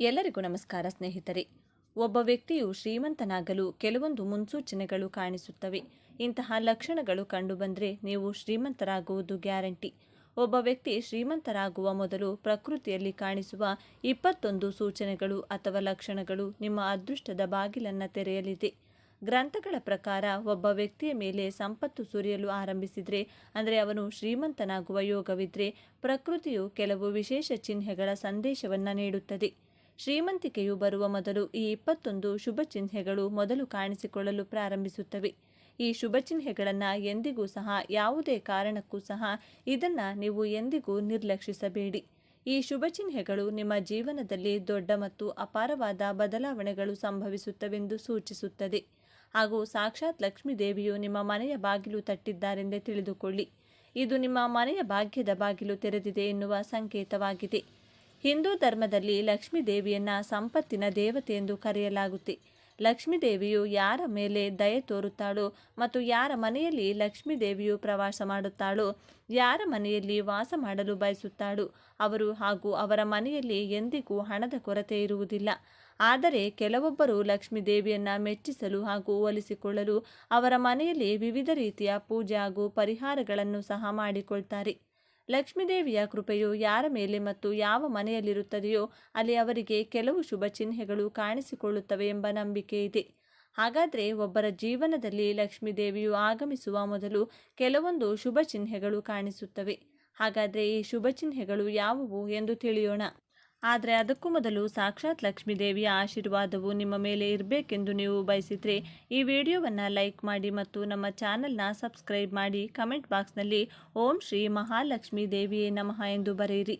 ಎಲ್ಲರಿಗೂ ನಮಸ್ಕಾರ ಸ್ನೇಹಿತರೆ. ಒಬ್ಬ ವ್ಯಕ್ತಿಯು ಶ್ರೀಮಂತನಾಗಲು ಕೆಲವೊಂದು ಮುನ್ಸೂಚನೆಗಳು ಕಾಣಿಸುತ್ತವೆ. ಇಂತಹ ಲಕ್ಷಣಗಳು ಕಂಡುಬಂದರೆ ನೀವು ಶ್ರೀಮಂತರಾಗುವುದು ಗ್ಯಾರಂಟಿ. ಒಬ್ಬ ವ್ಯಕ್ತಿ ಶ್ರೀಮಂತರಾಗುವ ಮೊದಲು ಪ್ರಕೃತಿಯಲ್ಲಿ ಕಾಣಿಸುವ ಇಪ್ಪತ್ತೊಂದು ಸೂಚನೆಗಳು ಅಥವಾ ಲಕ್ಷಣಗಳು ನಿಮ್ಮ ಅದೃಷ್ಟದ ಬಾಗಿಲನ್ನು ತೆರೆಯಲಿದೆ. ಗ್ರಂಥಗಳ ಪ್ರಕಾರ ಒಬ್ಬ ವ್ಯಕ್ತಿಯ ಮೇಲೆ ಸಂಪತ್ತು ಸುರಿಯಲು ಆರಂಭಿಸಿದರೆ, ಅಂದರೆ ಅವನು ಶ್ರೀಮಂತನಾಗುವ ಯೋಗವಿದ್ದರೆ ಪ್ರಕೃತಿಯು ಕೆಲವು ವಿಶೇಷ ಚಿಹ್ನೆಗಳ ಸಂದೇಶವನ್ನು ನೀಡುತ್ತದೆ. ಶ್ರೀಮಂತಿಕೆಯು ಬರುವ ಮೊದಲು ಈ ಇಪ್ಪತ್ತೊಂದು ಶುಭ ಚಿಹ್ನೆಗಳು ಮೊದಲು ಕಾಣಿಸಿಕೊಳ್ಳಲು ಪ್ರಾರಂಭಿಸುತ್ತವೆ. ಈ ಶುಭ ಚಿಹ್ನೆಗಳನ್ನು ಎಂದಿಗೂ ಸಹ ಯಾವುದೇ ಕಾರಣಕ್ಕೂ ಸಹ ಇದನ್ನು ನೀವು ಎಂದಿಗೂ ನಿರ್ಲಕ್ಷಿಸಬೇಡಿ. ಈ ಶುಭ ಚಿಹ್ನೆಗಳು ನಿಮ್ಮ ಜೀವನದಲ್ಲಿ ದೊಡ್ಡ ಮತ್ತು ಅಪಾರವಾದ ಬದಲಾವಣೆಗಳು ಸಂಭವಿಸುತ್ತವೆಂದು ಸೂಚಿಸುತ್ತದೆ. ಹಾಗೂ ಸಾಕ್ಷಾತ್ ಲಕ್ಷ್ಮೀದೇವಿಯು ನಿಮ್ಮ ಮನೆಯ ಬಾಗಿಲು ತಟ್ಟಿದ್ದಾರೆಂದೇ ತಿಳಿದುಕೊಳ್ಳಿ. ಇದು ನಿಮ್ಮ ಮನೆಯ ಭಾಗ್ಯದ ಬಾಗಿಲು ತೆರೆದಿದೆ ಎನ್ನುವ ಸಂಕೇತವಾಗಿದೆ. ಹಿಂದೂ ಧರ್ಮದಲ್ಲಿ ಲಕ್ಷ್ಮೀ ದೇವಿಯನ್ನ ಸಂಪತ್ತಿನ ದೇವತೆ ಎಂದು ಕರೆಯಲಾಗುತ್ತೆ. ಲಕ್ಷ್ಮೀ ದೇವಿಯು ಯಾರ ಮೇಲೆ ದಯೆ ತೋರುತ್ತಾಳೋ ಮತ್ತು ಯಾರ ಮನೆಯಲ್ಲಿ ಲಕ್ಷ್ಮೀ ದೇವಿಯು ಪ್ರವಾಸ ಮಾಡುತ್ತಾಳೋ, ಯಾರ ಮನೆಯಲ್ಲಿ ವಾಸ ಮಾಡಲು ಬಯಸುತ್ತಾಳೋ, ಅವರು ಹಾಗೂ ಅವರ ಮನೆಯಲ್ಲಿ ಎಂದಿಗೂ ಹಣದ ಕೊರತೆ ಇರುವುದಿಲ್ಲ. ಆದರೆ ಕೆಲವೊಬ್ಬರು ಲಕ್ಷ್ಮೀ ದೇವಿಯನ್ನ ಮೆಚ್ಚಿಸಲು ಹಾಗೂ ಒಲಿಸಿಕೊಳ್ಳಲು ಅವರ ಮನೆಯಲ್ಲಿ ವಿವಿಧ ರೀತಿಯ ಪೂಜೆ ಹಾಗೂ ಪರಿಹಾರಗಳನ್ನು ಸಹ ಮಾಡಿಕೊಳ್ತಾರೆ. ಲಕ್ಷ್ಮೀದೇವಿಯ ಕೃಪೆಯು ಯಾರ ಮೇಲೆ ಮತ್ತು ಯಾವ ಮನೆಯಲ್ಲಿರುತ್ತದೆಯೋ ಅಲ್ಲಿ ಅವರಿಗೆ ಕೆಲವು ಶುಭ ಚಿಹ್ನೆಗಳು ಕಾಣಿಸಿಕೊಳ್ಳುತ್ತವೆ ಎಂಬ ನಂಬಿಕೆ ಇದೆ. ಹಾಗಾದರೆ ಒಬ್ಬರ ಜೀವನದಲ್ಲಿ ಲಕ್ಷ್ಮೀದೇವಿಯು ಆಗಮಿಸುವ ಮೊದಲು ಕೆಲವೊಂದು ಶುಭ ಚಿಹ್ನೆಗಳು ಕಾಣಿಸುತ್ತವೆ. ಹಾಗಾದರೆ ಈ ಶುಭ ಚಿಹ್ನೆಗಳು ಯಾವುವು ಎಂದು ತಿಳಿಯೋಣ. ಆದರೆ ಅದಕ್ಕೂ ಮೊದಲು ಸಾಕ್ಷಾತ್ ಲಕ್ಷ್ಮೀದೇವಿಯ ಆಶೀರ್ವಾದವು ನಿಮ್ಮ ಮೇಲೆ ಇರಬೇಕೆಂದು ನೀವು ಬಯಸಿದರೆ ಈ ವಿಡಿಯೋವನ್ನು ಲೈಕ್ ಮಾಡಿ ಮತ್ತು ನಮ್ಮ ಚಾನಲ್ನ ಸಬ್ಸ್ಕ್ರೈಬ್ ಮಾಡಿ ಕಮೆಂಟ್ ಬಾಕ್ಸ್ನಲ್ಲಿ ಓಂ ಶ್ರೀ ಮಹಾಲಕ್ಷ್ಮೀ ದೇವಿಯೇ ನಮಃ ಎಂದು ಬರೆಯಿರಿ.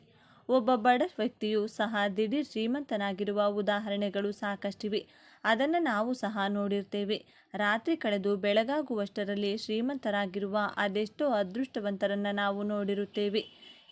ಒಬ್ಬ ಬಡ ವ್ಯಕ್ತಿಯು ಸಹ ದಿಢೀರ್ ಶ್ರೀಮಂತನಾಗಿರುವ ಉದಾಹರಣೆಗಳು ಸಾಕಷ್ಟಿವೆ. ಅದನ್ನು ನಾವು ಸಹ ನೋಡಿರ್ತೇವೆ. ರಾತ್ರಿ ಕಳೆದು ಬೆಳಗಾಗುವಷ್ಟರಲ್ಲಿ ಶ್ರೀಮಂತರಾಗಿರುವ ಅದೆಷ್ಟೋ ಅದೃಷ್ಟವಂತರನ್ನು ನಾವು ನೋಡಿರುತ್ತೇವೆ.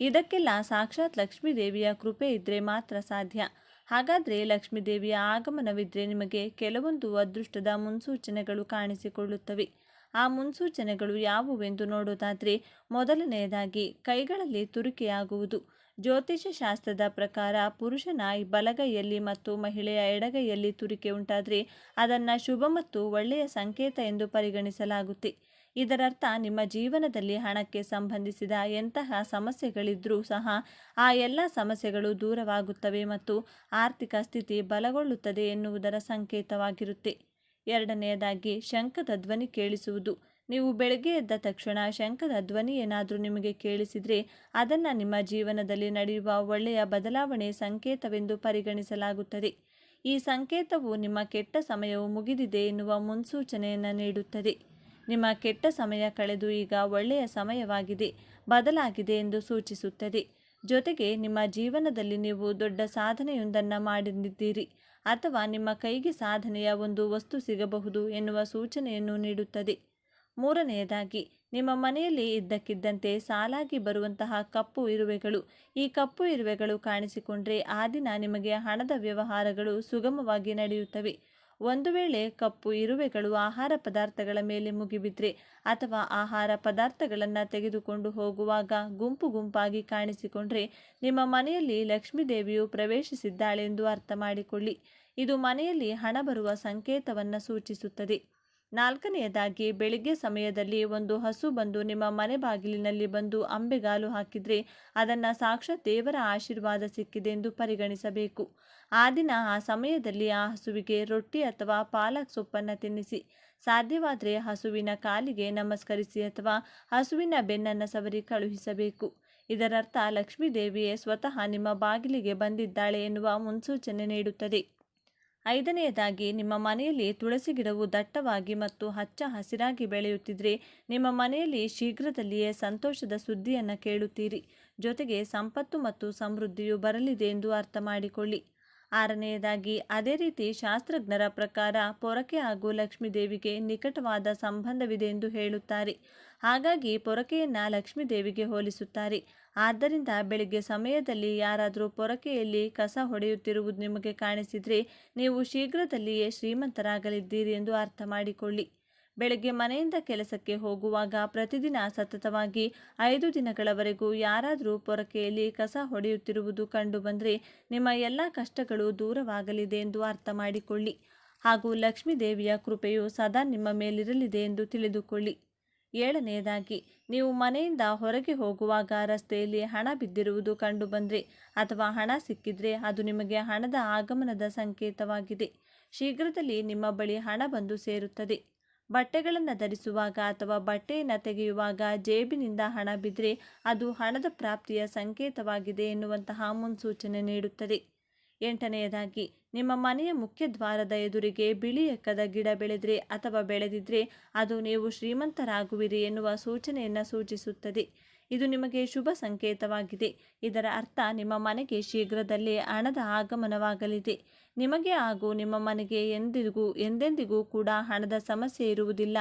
ಇದಕ್ಕೆಲ್ಲ ಸಾಕ್ಷಾತ್ ಲಕ್ಷ್ಮೀದೇವಿಯ ಕೃಪೆ ಇದ್ದರೆ ಮಾತ್ರ ಸಾಧ್ಯ. ಹಾಗಾದರೆ ಲಕ್ಷ್ಮೀದೇವಿಯ ಆಗಮನವಿದ್ರೆ ನಿಮಗೆ ಕೆಲವೊಂದು ಅದೃಷ್ಟದ ಮುನ್ಸೂಚನೆಗಳು ಕಾಣಿಸಿಕೊಳ್ಳುತ್ತವೆ. ಆ ಮುನ್ಸೂಚನೆಗಳು ಯಾವುವೆಂದು ನೋಡೋದಾದರೆ ಮೊದಲನೆಯದಾಗಿ ಕೈಗಳಲ್ಲಿ ತುರಿಕೆಯಾಗುವುದು. ಜ್ಯೋತಿಷ ಶಾಸ್ತ್ರದ ಪ್ರಕಾರ ಪುರುಷನ ಬಲಗೈಯಲ್ಲಿ ಮತ್ತು ಮಹಿಳೆಯ ಎಡಗೈಯಲ್ಲಿ ತುರಿಕೆ ಉಂಟಾದರೆ ಅದನ್ನು ಶುಭ ಮತ್ತು ಒಳ್ಳೆಯ ಸಂಕೇತ ಎಂದು ಪರಿಗಣಿಸಲಾಗುತ್ತೆ. ಇದರರ್ಥ, ನಿಮ್ಮ ಜೀವನದಲ್ಲಿ ಹಣಕ್ಕೆ ಸಂಬಂಧಿಸಿದ ಎಂತಹ ಸಮಸ್ಯೆಗಳಿದ್ರೂ ಸಹ ಆ ಎಲ್ಲ ಸಮಸ್ಯೆಗಳು ದೂರವಾಗುತ್ತವೆ ಮತ್ತು ಆರ್ಥಿಕ ಸ್ಥಿತಿ ಬಲಗೊಳ್ಳುತ್ತದೆ ಎನ್ನುವುದರ ಸಂಕೇತವಾಗಿರುತ್ತೆ. ಎರಡನೆಯದಾಗಿ ಶಂಖದ ಧ್ವನಿ ಕೇಳಿಸುವುದು. ನೀವು ಬೆಳಗ್ಗೆ ಎದ್ದ ತಕ್ಷಣ ಶಂಖದ ಧ್ವನಿ ಏನಾದರೂ ನಿಮಗೆ ಕೇಳಿಸಿದರೆ ಅದನ್ನು ನಿಮ್ಮ ಜೀವನದಲ್ಲಿ ನಡೆಯುವ ಒಳ್ಳೆಯ ಬದಲಾವಣೆ ಸಂಕೇತವೆಂದು ಪರಿಗಣಿಸಲಾಗುತ್ತದೆ. ಈ ಸಂಕೇತವು ನಿಮ್ಮ ಕೆಟ್ಟ ಸಮಯವು ಮುಗಿದಿದೆ ಎನ್ನುವ ಮುನ್ಸೂಚನೆಯನ್ನು ನೀಡುತ್ತದೆ. ನಿಮ್ಮ ಕೆಟ್ಟ ಸಮಯ ಕಳೆದು ಈಗ ಒಳ್ಳೆಯ ಸಮಯವಾಗಿದೆ, ಬದಲಾಗಿದೆ ಎಂದು ಸೂಚಿಸುತ್ತದೆ. ಜೊತೆಗೆ ನಿಮ್ಮ ಜೀವನದಲ್ಲಿ ನೀವು ದೊಡ್ಡ ಸಾಧನೆಯೊಂದನ್ನು ಮಾಡಿದ್ದೀರಿ ಅಥವಾ ನಿಮ್ಮ ಕೈಗೆ ಸಾಧನೆಯ ಒಂದು ವಸ್ತು ಸಿಗಬಹುದು ಎನ್ನುವ ಸೂಚನೆಯನ್ನು ನೀಡುತ್ತದೆ. ಮೂರನೆಯದಾಗಿ, ನಿಮ್ಮ ಮನೆಯಲ್ಲಿ ಇದ್ದಕ್ಕಿದ್ದಂತೆ ಸಾಲಾಗಿ ಬರುವಂತಹ ಕಪ್ಪು ಇರುವೆಗಳು. ಈ ಕಪ್ಪು ಇರುವೆಗಳು ಕಾಣಿಸಿಕೊಂಡ್ರೆ ಆ ದಿನ ನಿಮಗೆ ಹಣದ ವ್ಯವಹಾರಗಳು ಸುಗಮವಾಗಿ ನಡೆಯುತ್ತವೆ. ಒಂದು ವೇಳೆ ಕಪ್ಪು ಇರುವೆಗಳು ಆಹಾರ ಪದಾರ್ಥಗಳ ಮೇಲೆ ಮುಗಿಬಿದ್ರೆ ಅಥವಾ ಆಹಾರ ಪದಾರ್ಥಗಳನ್ನು ತೆಗೆದುಕೊಂಡು ಹೋಗುವಾಗ ಗುಂಪು ಗುಂಪಾಗಿ ಕಾಣಿಸಿಕೊಂಡ್ರೆ ನಿಮ್ಮ ಮನೆಯಲ್ಲಿ ಲಕ್ಷ್ಮೀ ದೇವಿಯು ಪ್ರವೇಶಿಸಿದ್ದಾಳೆಂದು ಅರ್ಥ ಮಾಡಿಕೊಳ್ಳಿ. ಇದು ಮನೆಯಲ್ಲಿ ಹಣ ಬರುವ ಸಂಕೇತವನ್ನು ಸೂಚಿಸುತ್ತದೆ. ನಾಲ್ಕನೆಯದಾಗಿ, ಬೆಳಿಗ್ಗೆ ಸಮಯದಲ್ಲಿ ಒಂದು ಹಸು ಬಂದು ನಿಮ್ಮ ಮನೆ ಬಾಗಿಲಿನಲ್ಲಿ ಬಂದು ಅಂಬೆಗಾಲು ಹಾಕಿದರೆ ಅದನ್ನು ಸಾಕ್ಷಾತ್ ದೇವರ ಆಶೀರ್ವಾದ ಸಿಕ್ಕಿದೆ ಎಂದು ಪರಿಗಣಿಸಬೇಕು. ಆ ದಿನ, ಆ ಸಮಯದಲ್ಲಿ ಆ ಹಸುವಿಗೆ ರೊಟ್ಟಿ ಅಥವಾ ಪಾಲಕ್ ಸೊಪ್ಪನ್ನು ತಿನ್ನಿಸಿ. ಸಾಧ್ಯವಾದರೆ ಹಸುವಿನ ಕಾಲಿಗೆ ನಮಸ್ಕರಿಸಿ ಅಥವಾ ಹಸುವಿನ ಬೆನ್ನನ್ನು ಸವರಿ ಕಳುಹಿಸಬೇಕು. ಇದರರ್ಥ ಲಕ್ಷ್ಮೀದೇವಿಯೇ ಸ್ವತಃ ನಿಮ್ಮ ಬಾಗಿಲಿಗೆ ಬಂದಿದ್ದಾಳೆ ಎನ್ನುವ ಮುನ್ಸೂಚನೆ ನೀಡುತ್ತದೆ. ಐದನೆಯದಾಗಿ, ನಿಮ್ಮ ಮನೆಯಲ್ಲಿ ತುಳಸಿ ಗಿಡವು ದಟ್ಟವಾಗಿ ಮತ್ತು ಹಚ್ಚ ಹಸಿರಾಗಿ ಬೆಳೆಯುತ್ತಿದ್ದರೆ ನಿಮ್ಮ ಮನೆಯಲ್ಲಿ ಶೀಘ್ರದಲ್ಲಿಯೇ ಸಂತೋಷದ ಸುದ್ದಿಯನ್ನು ಕೇಳುತ್ತೀರಿ. ಜೊತೆಗೆ ಸಂಪತ್ತು ಮತ್ತು ಸಮೃದ್ಧಿಯು ಬರಲಿದೆ ಎಂದು ಅರ್ಥ ಮಾಡಿಕೊಳ್ಳಿ. ಆರನೆಯದಾಗಿ, ಅದೇ ರೀತಿ ಶಾಸ್ತ್ರಜ್ಞರ ಪ್ರಕಾರ ಪೊರಕೆ ಹಾಗೂ ಲಕ್ಷ್ಮೀದೇವಿಗೆ ನಿಕಟವಾದ ಸಂಬಂಧವಿದೆ ಎಂದು ಹೇಳುತ್ತಾರೆ. ಹಾಗಾಗಿ ಪೊರಕೆಯನ್ನು ಲಕ್ಷ್ಮೀದೇವಿಗೆ ಹೋಲಿಸುತ್ತಾರೆ. ಆದ್ದರಿಂದ ಬೆಳಿಗ್ಗೆ ಸಮಯದಲ್ಲಿ ಯಾರಾದರೂ ಪೊರಕೆಯಲ್ಲಿ ಕಸ ಹೊಡೆಯುತ್ತಿರುವುದು ನಿಮಗೆ ಕಾಣಿಸಿದರೆ ನೀವು ಶೀಘ್ರದಲ್ಲಿಯೇ ಶ್ರೀಮಂತರಾಗಲಿದ್ದೀರಿ ಎಂದು ಅರ್ಥ ಮಾಡಿಕೊಳ್ಳಿ. ಬೆಳಗ್ಗೆ ಮನೆಯಿಂದ ಕೆಲಸಕ್ಕೆ ಹೋಗುವಾಗ ಪ್ರತಿದಿನ ಸತತವಾಗಿ ಐದು ದಿನಗಳವರೆಗೂ ಯಾರಾದರೂ ಪೊರಕೆಯಲ್ಲಿ ಕಸ ಹೊಡೆಯುತ್ತಿರುವುದು ಕಂಡುಬಂದರೆ ನಿಮ್ಮ ಎಲ್ಲ ಕಷ್ಟಗಳು ದೂರವಾಗಲಿದೆ ಎಂದು ಅರ್ಥ ಮಾಡಿಕೊಳ್ಳಿ. ಹಾಗೂ ಲಕ್ಷ್ಮೀ ದೇವಿಯ ಕೃಪೆಯು ಸದಾ ನಿಮ್ಮ ಮೇಲಿರಲಿದೆ ಎಂದು ತಿಳಿದುಕೊಳ್ಳಿ. ಏಳನೆಯದಾಗಿ ನೀವು ಮನೆಯಿಂದ ಹೊರಗೆ ಹೋಗುವಾಗ ರಸ್ತೆಯಲ್ಲಿ ಹಣ ಬಿದ್ದಿರುವುದು ಕಂಡುಬಂದರೆ ಅಥವಾ ಹಣ ಸಿಕ್ಕಿದ್ರೆ ಅದು ನಿಮಗೆ ಹಣದ ಆಗಮನದ ಸಂಕೇತವಾಗಿದೆ. ಶೀಘ್ರದಲ್ಲಿ ನಿಮ್ಮ ಬಳಿ ಹಣ ಬಂದು ಸೇರುತ್ತದೆ. ಬಟ್ಟೆಗಳನ್ನು ಧರಿಸುವಾಗ ಅಥವಾ ಬಟ್ಟೆಯನ್ನು ತೆಗೆಯುವಾಗ ಜೇಬಿನಿಂದ ಹಣ ಬಿದ್ದರೆ ಅದು ಹಣದ ಪ್ರಾಪ್ತಿಯ ಸಂಕೇತವಾಗಿದೆ ಎನ್ನುವಂತಹ ಮುನ್ಸೂಚನೆ ನೀಡುತ್ತದೆ. ಎಂಟನೆಯದಾಗಿ ನಿಮ್ಮ ಮನೆಯ ಮುಖ್ಯ ದ್ವಾರದ ಎದುರಿಗೆ ಬಿಳಿ ಎಕ್ಕದ ಗಿಡ ಬೆಳೆದ್ರೆ ಅಥವಾ ಬೆಳೆದಿದ್ರೆ ಅದು ನೀವು ಶ್ರೀಮಂತರಾಗುವಿರಿ ಎನ್ನುವ ಸೂಚನೆಯನ್ನು ಸೂಚಿಸುತ್ತದೆ. ಇದು ನಿಮಗೆ ಶುಭ ಸಂಕೇತವಾಗಿದೆ. ಇದರ ಅರ್ಥ ನಿಮ್ಮ ಮನೆಗೆ ಶೀಘ್ರದಲ್ಲೇ ಹಣದ ಆಗಮನವಾಗಲಿದೆ. ನಿಮಗೆ ಹಾಗೂ ನಿಮ್ಮ ಮನೆಗೆ ಎಂದಿಗೂ, ಎಂದೆಂದಿಗೂ ಕೂಡ ಹಣದ ಸಮಸ್ಯೆ ಇರುವುದಿಲ್ಲ.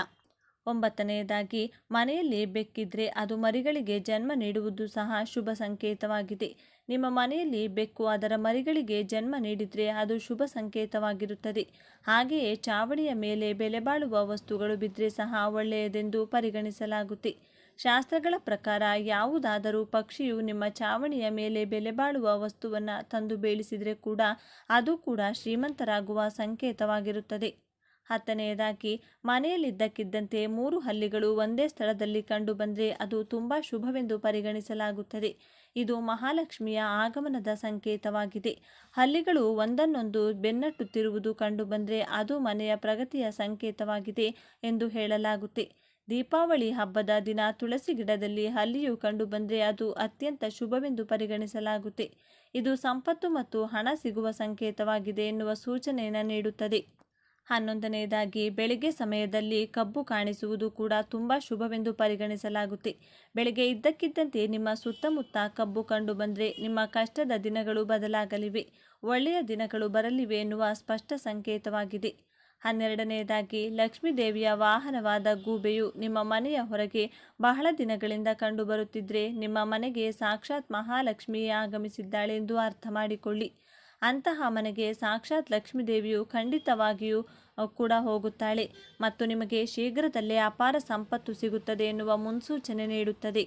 ಒಂಬತ್ತನೆಯದಾಗಿ, ಮನೆಯಲ್ಲಿ ಬೆಕ್ಕಿದ್ರೆ ಅದು ಮರಿಗಳಿಗೆ ಜನ್ಮ ನೀಡುವುದು ಸಹ ಶುಭ ಸಂಕೇತವಾಗಿದೆ. ನಿಮ್ಮ ಮನೆಯಲ್ಲಿ ಬೆಕ್ಕು ಅದರ ಮರಿಗಳಿಗೆ ಜನ್ಮ ನೀಡಿದರೆ ಅದು ಶುಭ ಸಂಕೇತವಾಗಿರುತ್ತದೆ. ಹಾಗೆಯೇ ಚಾವಣಿಯ ಮೇಲೆ ಬೆಲೆಬಾಳುವ ವಸ್ತುಗಳು ಬಿದ್ದರೆ ಸಹ ಒಳ್ಳೆಯದೆಂದು ಪರಿಗಣಿಸಲಾಗುತ್ತೆ. ಶಾಸ್ತ್ರಗಳ ಪ್ರಕಾರ ಯಾವುದಾದರೂ ಪಕ್ಷಿಯು ನಿಮ್ಮ ಚಾವಣಿಯ ಮೇಲೆ ಬೆಲೆ ಬಾಳುವ ವಸ್ತುವನ್ನು ತಂದು ಬೇಳಿಸಿದರೆ ಕೂಡ ಅದು ಕೂಡ ಶ್ರೀಮಂತರಾಗುವ ಸಂಕೇತವಾಗಿರುತ್ತದೆ. ಹತ್ತನೆಯದಾಗಿ ಮನೆಯಲ್ಲಿದ್ದಕ್ಕಿದ್ದಂತೆ ಮೂರು ಹಲ್ಲಿಗಳು ಒಂದೇ ಸ್ಥಳದಲ್ಲಿ ಕಂಡುಬಂದರೆ ಅದು ತುಂಬ ಶುಭವೆಂದು ಪರಿಗಣಿಸಲಾಗುತ್ತದೆ. ಇದು ಮಹಾಲಕ್ಷ್ಮಿಯ ಆಗಮನದ ಸಂಕೇತವಾಗಿದೆ. ಹಲ್ಲಿಗಳು ಒಂದನ್ನೊಂದು ಬೆನ್ನಟ್ಟುತ್ತಿರುವುದು ಕಂಡುಬಂದರೆ ಅದು ಮನೆಯ ಪ್ರಗತಿಯ ಸಂಕೇತವಾಗಿದೆ ಎಂದು ಹೇಳಲಾಗುತ್ತೆ. ದೀಪಾವಳಿ ಹಬ್ಬದ ದಿನ ತುಳಸಿ ಗಿಡದಲ್ಲಿ ಹಲ್ಲಿಯು ಕಂಡುಬಂದರೆ ಅದು ಅತ್ಯಂತ ಶುಭವೆಂದು ಪರಿಗಣಿಸಲಾಗುತ್ತೆ. ಇದು ಸಂಪತ್ತು ಮತ್ತು ಹಣ ಸಿಗುವ ಸಂಕೇತವಾಗಿದೆ ಎನ್ನುವ ಸೂಚನೆಯನ್ನು ನೀಡುತ್ತದೆ. ಹನ್ನೊಂದನೆಯದಾಗಿ ಬೆಳಿಗ್ಗೆ ಸಮಯದಲ್ಲಿ ಕಬ್ಬು ಕಾಣಿಸುವುದು ಕೂಡ ತುಂಬ ಶುಭವೆಂದು ಪರಿಗಣಿಸಲಾಗುತ್ತೆ. ಬೆಳಗ್ಗೆ ಇದ್ದಕ್ಕಿದ್ದಂತೆ ನಿಮ್ಮ ಸುತ್ತಮುತ್ತ ಕಬ್ಬು ಕಂಡು ಬಂದರೆ ನಿಮ್ಮ ಕಷ್ಟದ ದಿನಗಳು ಬದಲಾಗಲಿವೆ. ಒಳ್ಳೆಯ ದಿನಗಳು ಬರಲಿವೆ ಎನ್ನುವ ಸ್ಪಷ್ಟ ಸಂಕೇತವಾಗಿದೆ. ಹನ್ನೆರಡನೆಯದಾಗಿ ಲಕ್ಷ್ಮೀ ದೇವಿಯ ವಾಹನವಾದ ಗೂಬೆಯು ನಿಮ್ಮ ಮನೆಯ ಹೊರಗೆ ಬಹಳ ದಿನಗಳಿಂದ ಕಂಡುಬರುತ್ತಿದ್ದರೆ ನಿಮ್ಮ ಮನೆಗೆ ಸಾಕ್ಷಾತ್ ಮಹಾಲಕ್ಷ್ಮಿಯೇ ಆಗಮಿಸಿದ್ದಾಳೆ ಎಂದು ಅರ್ಥ ಮಾಡಿಕೊಳ್ಳಿ. ಅಂತಹ ಮನೆಗೆ ಸಾಕ್ಷಾತ್ ಲಕ್ಷ್ಮೀದೇವಿಯು ಖಂಡಿತವಾಗಿಯೂ ಕೂಡ ಹೋಗುತ್ತಾಳೆ ಮತ್ತು ನಿಮಗೆ ಶೀಘ್ರದಲ್ಲೇ ಅಪಾರ ಸಂಪತ್ತು ಸಿಗುತ್ತದೆ ಎನ್ನುವ ಮುನ್ಸೂಚನೆ ನೀಡುತ್ತದೆ.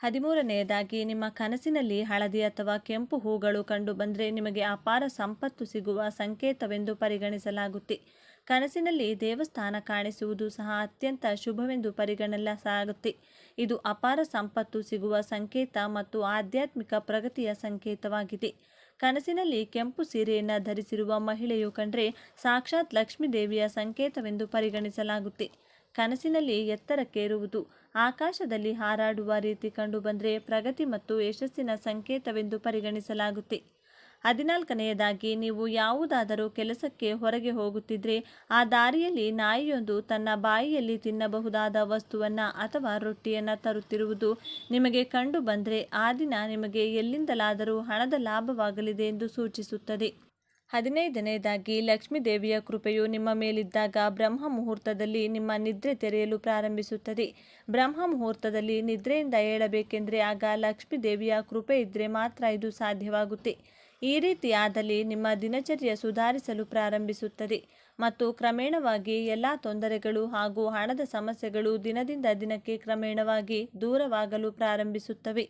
ಹದಿಮೂರನೆಯದಾಗಿ, ನಿಮ್ಮ ಕನಸಿನಲ್ಲಿ ಹಳದಿ ಅಥವಾ ಕೆಂಪು ಹೂಗಳು ಕಂಡು ಬಂದರೆ ನಿಮಗೆ ಅಪಾರ ಸಂಪತ್ತು ಸಿಗುವ ಸಂಕೇತವೆಂದು ಪರಿಗಣಿಸಲಾಗುತ್ತೆ. ಕನಸಿನಲ್ಲಿ ದೇವಸ್ಥಾನ ಕಾಣಿಸುವುದು ಸಹ ಅತ್ಯಂತ ಶುಭವೆಂದು ಪರಿಗಣಿಸಲಾಗುತ್ತೆ ಇದು ಅಪಾರ ಸಂಪತ್ತು ಸಿಗುವ ಸಂಕೇತ ಮತ್ತು ಆಧ್ಯಾತ್ಮಿಕ ಪ್ರಗತಿಯ ಸಂಕೇತವಾಗಿದೆ. ಕನಸಿನಲ್ಲಿ ಕೆಂಪು ಸೀರೆಯನ್ನು ಧರಿಸಿರುವ ಮಹಿಳೆಯು ಕಂಡ್ರೆ ಸಾಕ್ಷಾತ್ ಲಕ್ಷ್ಮೀ ದೇವಿಯ ಸಂಕೇತವೆಂದು ಪರಿಗಣಿಸಲಾಗುತ್ತೆ. ಕನಸಿನಲ್ಲಿ ಎತ್ತರಕ್ಕೇರುವುದು, ಆಕಾಶದಲ್ಲಿ ಹಾರಾಡುವ ರೀತಿ ಕಂಡುಬಂದರೆ ಪ್ರಗತಿ ಮತ್ತು ಯಶಸ್ಸಿನ ಸಂಕೇತವೆಂದು ಪರಿಗಣಿಸಲಾಗುತ್ತೆ. ಹದಿನಾಲ್ಕನೆಯದಾಗಿ, ನೀವು ಯಾವುದಾದರೂ ಕೆಲಸಕ್ಕೆ ಹೊರಗೆ ಹೋಗುತ್ತಿದ್ದರೆ ಆ ದಾರಿಯಲ್ಲಿ ನಾಯಿಯೊಂದು ತನ್ನ ಬಾಯಿಯಲ್ಲಿ ತಿನ್ನಬಹುದಾದ ವಸ್ತುವನ್ನು ಅಥವಾ ರೊಟ್ಟಿಯನ್ನು ತರುತ್ತಿರುವುದು ನಿಮಗೆ ಕಂಡು ಬಂದರೆ ಆ ದಿನ ನಿಮಗೆ ಎಲ್ಲಿಂದಲಾದರೂ ಹಣದ ಲಾಭವಾಗಲಿದೆ ಎಂದು ಸೂಚಿಸುತ್ತದೆ. ಹದಿನೈದನೆಯದಾಗಿ ಲಕ್ಷ್ಮೀ ದೇವಿಯ ಕೃಪೆಯು ನಿಮ್ಮ ಮೇಲಿದ್ದಾಗ ಬ್ರಹ್ಮ ಮುಹೂರ್ತದಲ್ಲಿ ನಿಮ್ಮ ನಿದ್ರೆ ತೆರೆಯಲು ಪ್ರಾರಂಭಿಸುತ್ತದೆ. ಬ್ರಹ್ಮ ಮುಹೂರ್ತದಲ್ಲಿ ನಿದ್ರೆಯಿಂದ ಏಳಬೇಕೆಂದರೆ ಆಗ ಲಕ್ಷ್ಮೀ ದೇವಿಯ ಕೃಪೆ ಇದ್ದರೆ ಮಾತ್ರ ಇದು ಸಾಧ್ಯವಾಗುತ್ತೆ. ಈ ರೀತಿಯಾದಲ್ಲಿ ನಿಮ್ಮ ದಿನಚರ್ಯ ಸುಧಾರಿಸಲು ಪ್ರಾರಂಭಿಸುತ್ತದೆ ಮತ್ತು ಕ್ರಮೇಣವಾಗಿ ಎಲ್ಲ ತೊಂದರೆಗಳು ಹಾಗೂ ಹಣದ ಸಮಸ್ಯೆಗಳು ದಿನದಿಂದ ದಿನಕ್ಕೆ ಕ್ರಮೇಣವಾಗಿ ದೂರವಾಗಲು ಪ್ರಾರಂಭಿಸುತ್ತವೆ.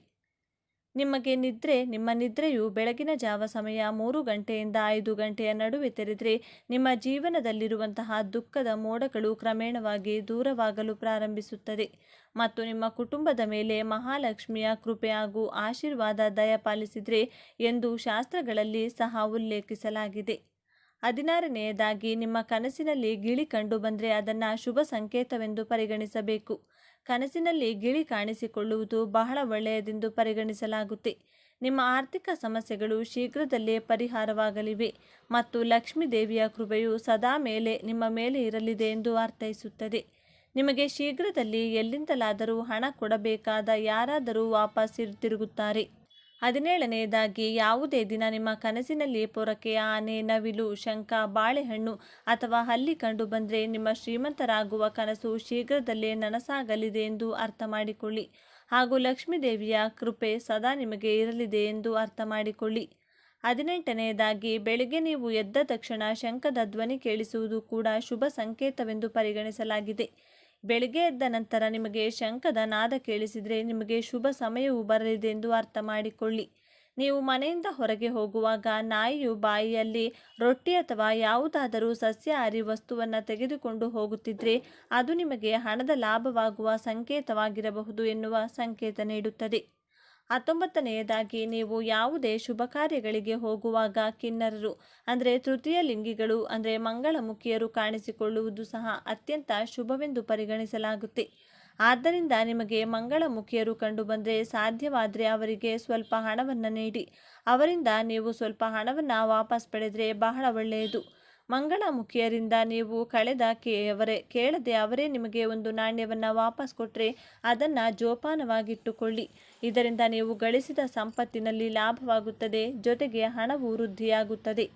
ನಿಮಗೆ ನಿದ್ರೆ, ನಿಮ್ಮ ನಿದ್ರೆಯು ಬೆಳಗಿನ ಜಾವ ಸಮಯ ಮೂರು ಗಂಟೆಯಿಂದ ಐದು ಗಂಟೆಯ ನಡುವೆ ತೆರೆದರೆ ನಿಮ್ಮ ಜೀವನದಲ್ಲಿರುವಂತಹ ದುಃಖದ ಮೋಡಗಳು ಕ್ರಮೇಣವಾಗಿ ದೂರವಾಗಲು ಪ್ರಾರಂಭಿಸುತ್ತದೆ. ಮತ್ತು ನಿಮ್ಮ ಕುಟುಂಬದ ಮೇಲೆ ಮಹಾಲಕ್ಷ್ಮಿಯ ಕೃಪೆ ಹಾಗೂ ಆಶೀರ್ವಾದ ದಯಪಾಲಿಸಿದರೆ ಎಂದು ಶಾಸ್ತ್ರಗಳಲ್ಲಿ ಸಹ ಉಲ್ಲೇಖಿಸಲಾಗಿದೆ. ಹದಿನಾರನೆಯದಾಗಿ ನಿಮ್ಮ ಕನಸಿನಲ್ಲಿ ಗಿಳಿ ಕಂಡು ಬಂದರೆ ಅದನ್ನು ಶುಭ ಸಂಕೇತವೆಂದು ಪರಿಗಣಿಸಬೇಕು. ಕನಸಿನಲ್ಲಿ ಗಿಳಿ ಕಾಣಿಸಿಕೊಳ್ಳುವುದು ಬಹಳ ಒಳ್ಳೆಯದೆಂದು ಪರಿಗಣಿಸಲಾಗುತ್ತೆ. ನಿಮ್ಮ ಆರ್ಥಿಕ ಸಮಸ್ಯೆಗಳು ಶೀಘ್ರದಲ್ಲೇ ಪರಿಹಾರವಾಗಲಿವೆ ಮತ್ತು ಲಕ್ಷ್ಮೀ ದೇವಿಯ ಕೃಪೆಯು ಸದಾ ಮೇಲೆ ನಿಮ್ಮ ಮೇಲೆ ಇರಲಿದೆ ಎಂದು ಅರ್ಥೈಸುತ್ತದೆ. ನಿಮಗೆ ಶೀಘ್ರದಲ್ಲಿ ಎಲ್ಲಿಂದಲಾದರೂ ಹಣ ಕೊಡಬೇಕಾದ ಯಾರಾದರೂ ವಾಪಸ್ ತಿರುಗುತ್ತಾರೆ ಹದಿನೇಳನೆಯದಾಗಿ, ಯಾವುದೇ ದಿನ ನಿಮ್ಮ ಕನಸಿನಲ್ಲಿ ಪೊರಕೆ, ಆನೆ, ನವಿಲು, ಶಂಖ, ಬಾಳೆಹಣ್ಣು ಅಥವಾ ಹಲ್ಲಿ ಕಂಡು ಬಂದರೆ ನಿಮ್ಮ ಶ್ರೀಮಂತರಾಗುವ ಕನಸು ಶೀಘ್ರದಲ್ಲೇ ನನಸಾಗಲಿದೆ ಎಂದು ಅರ್ಥ ಮಾಡಿಕೊಳ್ಳಿ. ಹಾಗೂ ಲಕ್ಷ್ಮೀದೇವಿಯ ಕೃಪೆ ಸದಾ ನಿಮಗೆ ಇರಲಿದೆ ಎಂದು ಅರ್ಥ ಮಾಡಿಕೊಳ್ಳಿ. ಹದಿನೆಂಟನೆಯದಾಗಿ, ಬೆಳಿಗ್ಗೆ ನೀವು ಎದ್ದ ತಕ್ಷಣ ಶಂಖದ ಧ್ವನಿ ಕೇಳಿಸುವುದು ಕೂಡ ಶುಭ ಸಂಕೇತವೆಂದು ಪರಿಗಣಿಸಲಾಗಿದೆ. ಬೆಳಿಗ್ಗೆ ಎದ್ದ ನಂತರ ನಿಮಗೆ ಶಂಖದ ನಾದ ಕೇಳಿಸಿದರೆ ನಿಮಗೆ ಶುಭ ಸಮಯವು ಬರಲಿದೆ ಎಂದು ಅರ್ಥ ಮಾಡಿಕೊಳ್ಳಿ. ನೀವು ಮನೆಯಿಂದ ಹೊರಗೆ ಹೋಗುವಾಗ ನಾಯಿಯು ಬಾಯಿಯಲ್ಲಿ ರೊಟ್ಟಿ ಅಥವಾ ಯಾವುದಾದರೂ ಸಸ್ಯಾಹಾರಿ ವಸ್ತುವನ್ನು ತೆಗೆದುಕೊಂಡು ಹೋಗುತ್ತಿದ್ದರೆ ಅದು ನಿಮಗೆ ಹಣದ ಲಾಭವಾಗುವ ಸಂಕೇತವಾಗಿರಬಹುದು ಎನ್ನುವ ಸಂಕೇತ ನೀಡುತ್ತದೆ. ಹತ್ತೊಂಬತ್ತನೆಯದಾಗಿ ನೀವು ಯಾವುದೇ ಶುಭ ಕಾರ್ಯಗಳಿಗೆ ಹೋಗುವಾಗ ಕಿನ್ನರರು, ಅಂದರೆ ತೃತೀಯ ಲಿಂಗಿಗಳು, ಅಂದರೆ ಮಂಗಳಮುಖಿಯರು ಕಾಣಿಸಿಕೊಳ್ಳುವುದು ಸಹ ಅತ್ಯಂತ ಶುಭವೆಂದು ಪರಿಗಣಿಸಲಾಗುತ್ತೆ. ಆದ್ದರಿಂದ ನಿಮಗೆ ಮಂಗಳಮುಖಿಯರು ಕಂಡುಬಂದರೆ ಸಾಧ್ಯವಾದರೆ ಅವರಿಗೆ ಸ್ವಲ್ಪ ಹಣವನ್ನು ನೀಡಿ, ಅವರಿಂದ ನೀವು ಸ್ವಲ್ಪ ಹಣವನ್ನು ವಾಪಸ್ ಪಡೆದರೆ ಬಹಳ ಒಳ್ಳೆಯದು. ಮಂಗಳಮುಖಿಯರಿಂದ ನೀವು ಕಳೆದ ಕೇವರೇ ಕೇಳದೆ ಅವರೇ ನಿಮಗೆ ಒಂದು ನಾಣ್ಯವನ್ನು ವಾಪಸ್ ಕೊಟ್ಟರೆ ಅದನ್ನು ಜೋಪಾನವಾಗಿಟ್ಟುಕೊಳ್ಳಿ. ಇದರಿಂದ ನೀವು ಗಳಿಸಿದ ಸಂಪತ್ತಿನಲ್ಲಿ ಲಾಭವಾಗುತ್ತದೆ, ಜೊತೆಗೆ ಹಣವು ವೃದ್ಧಿಯಾಗುತ್ತದೆ.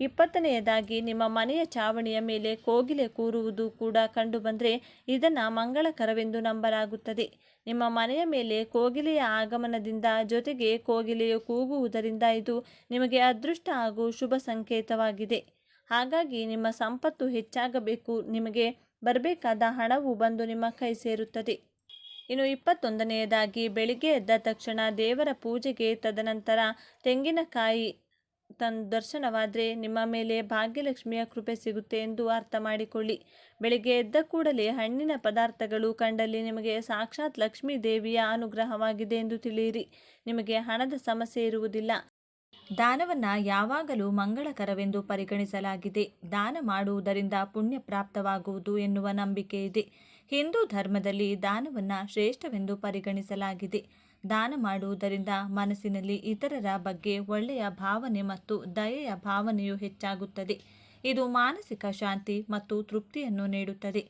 ಇಪ್ಪತ್ತನೆಯದಾಗಿ ನಿಮ್ಮ ಮನೆಯ ಚಾವಣಿಯ ಮೇಲೆ ಕೋಗಿಲೆ ಕೂರುವುದು ಕೂಡ ಕಂಡುಬಂದರೆ ಇದನ್ನು ಮಂಗಳಕರವೆಂದು ನಂಬಲಾಗುತ್ತದೆ. ನಿಮ್ಮ ಮನೆಯ ಮೇಲೆ ಕೋಗಿಲೆಯ ಆಗಮನದಿಂದ ಜೊತೆಗೆ ಕೋಗಿಲೆಯು ಕೂಗುವುದರಿಂದ ಇದು ನಿಮಗೆ ಅದೃಷ್ಟ ಹಾಗೂ ಶುಭ ಸಂಕೇತವಾಗಿದೆ. ಹಾಗಾಗಿ ನಿಮ್ಮ ಸಂಪತ್ತು ಹೆಚ್ಚಾಗಬೇಕು, ನಿಮಗೆ ಬರಬೇಕಾದ ಹಣವು ಬಂದು ನಿಮ್ಮ ಕೈ ಸೇರುತ್ತದೆ. ಇನ್ನು ಇಪ್ಪತ್ತೊಂದನೆಯದಾಗಿ, ಬೆಳಿಗ್ಗೆ ಎದ್ದ ತಕ್ಷಣ ದೇವರ ಪೂಜೆಗೆ ತದನಂತರ ತೆಂಗಿನಕಾಯಿ ತನ್ ದರ್ಶನವಾದರೆ ನಿಮ್ಮ ಮೇಲೆ ಭಾಗ್ಯಲಕ್ಷ್ಮಿಯ ಕೃಪೆ ಸಿಗುತ್ತೆ ಎಂದು ಅರ್ಥ ಮಾಡಿಕೊಳ್ಳಿ. ಬೆಳಿಗ್ಗೆ ಎದ್ದ ಕೂಡಲೇ ಹಣ್ಣಿನ ಪದಾರ್ಥಗಳು ಕಂಡಲ್ಲಿ ನಿಮಗೆ ಸಾಕ್ಷಾತ್ ಲಕ್ಷ್ಮೀ ದೇವಿಯ ಅನುಗ್ರಹವಾಗಿದೆ ಎಂದು ತಿಳಿಯಿರಿ. ನಿಮಗೆ ಹಣದ ಸಮಸ್ಯೆ ಇರುವುದಿಲ್ಲ. ದಾನವನ್ನ ಯಾವಾಗಲೂ ಮಂಗಳಕರವೆಂದು ಪರಿಗಣಿಸಲಾಗಿದೆ. ದಾನ ಮಾಡುವುದರಿಂದ ಪುಣ್ಯ ಪ್ರಾಪ್ತವಾಗುವುದು ಎನ್ನುವ ನಂಬಿಕೆ ಇದೆ. ಹಿಂದೂ ಧರ್ಮದಲ್ಲಿ ದಾನವನ್ನ ಶ್ರೇಷ್ಠವೆಂದು ಪರಿಗಣಿಸಲಾಗಿದೆ. ದಾನ ಮಾಡುವುದರಿಂದ ಮನಸ್ಸಿನಲ್ಲಿ ಇತರರ ಬಗ್ಗೆ ಒಳ್ಳೆಯ ಭಾವನೆ ಮತ್ತು ದಯೆಯ ಭಾವನೆಯು ಹೆಚ್ಚಾಗುತ್ತದೆ. ಇದು ಮಾನಸಿಕ ಶಾಂತಿ ಮತ್ತು ತೃಪ್ತಿಯನ್ನು ನೀಡುತ್ತದೆ.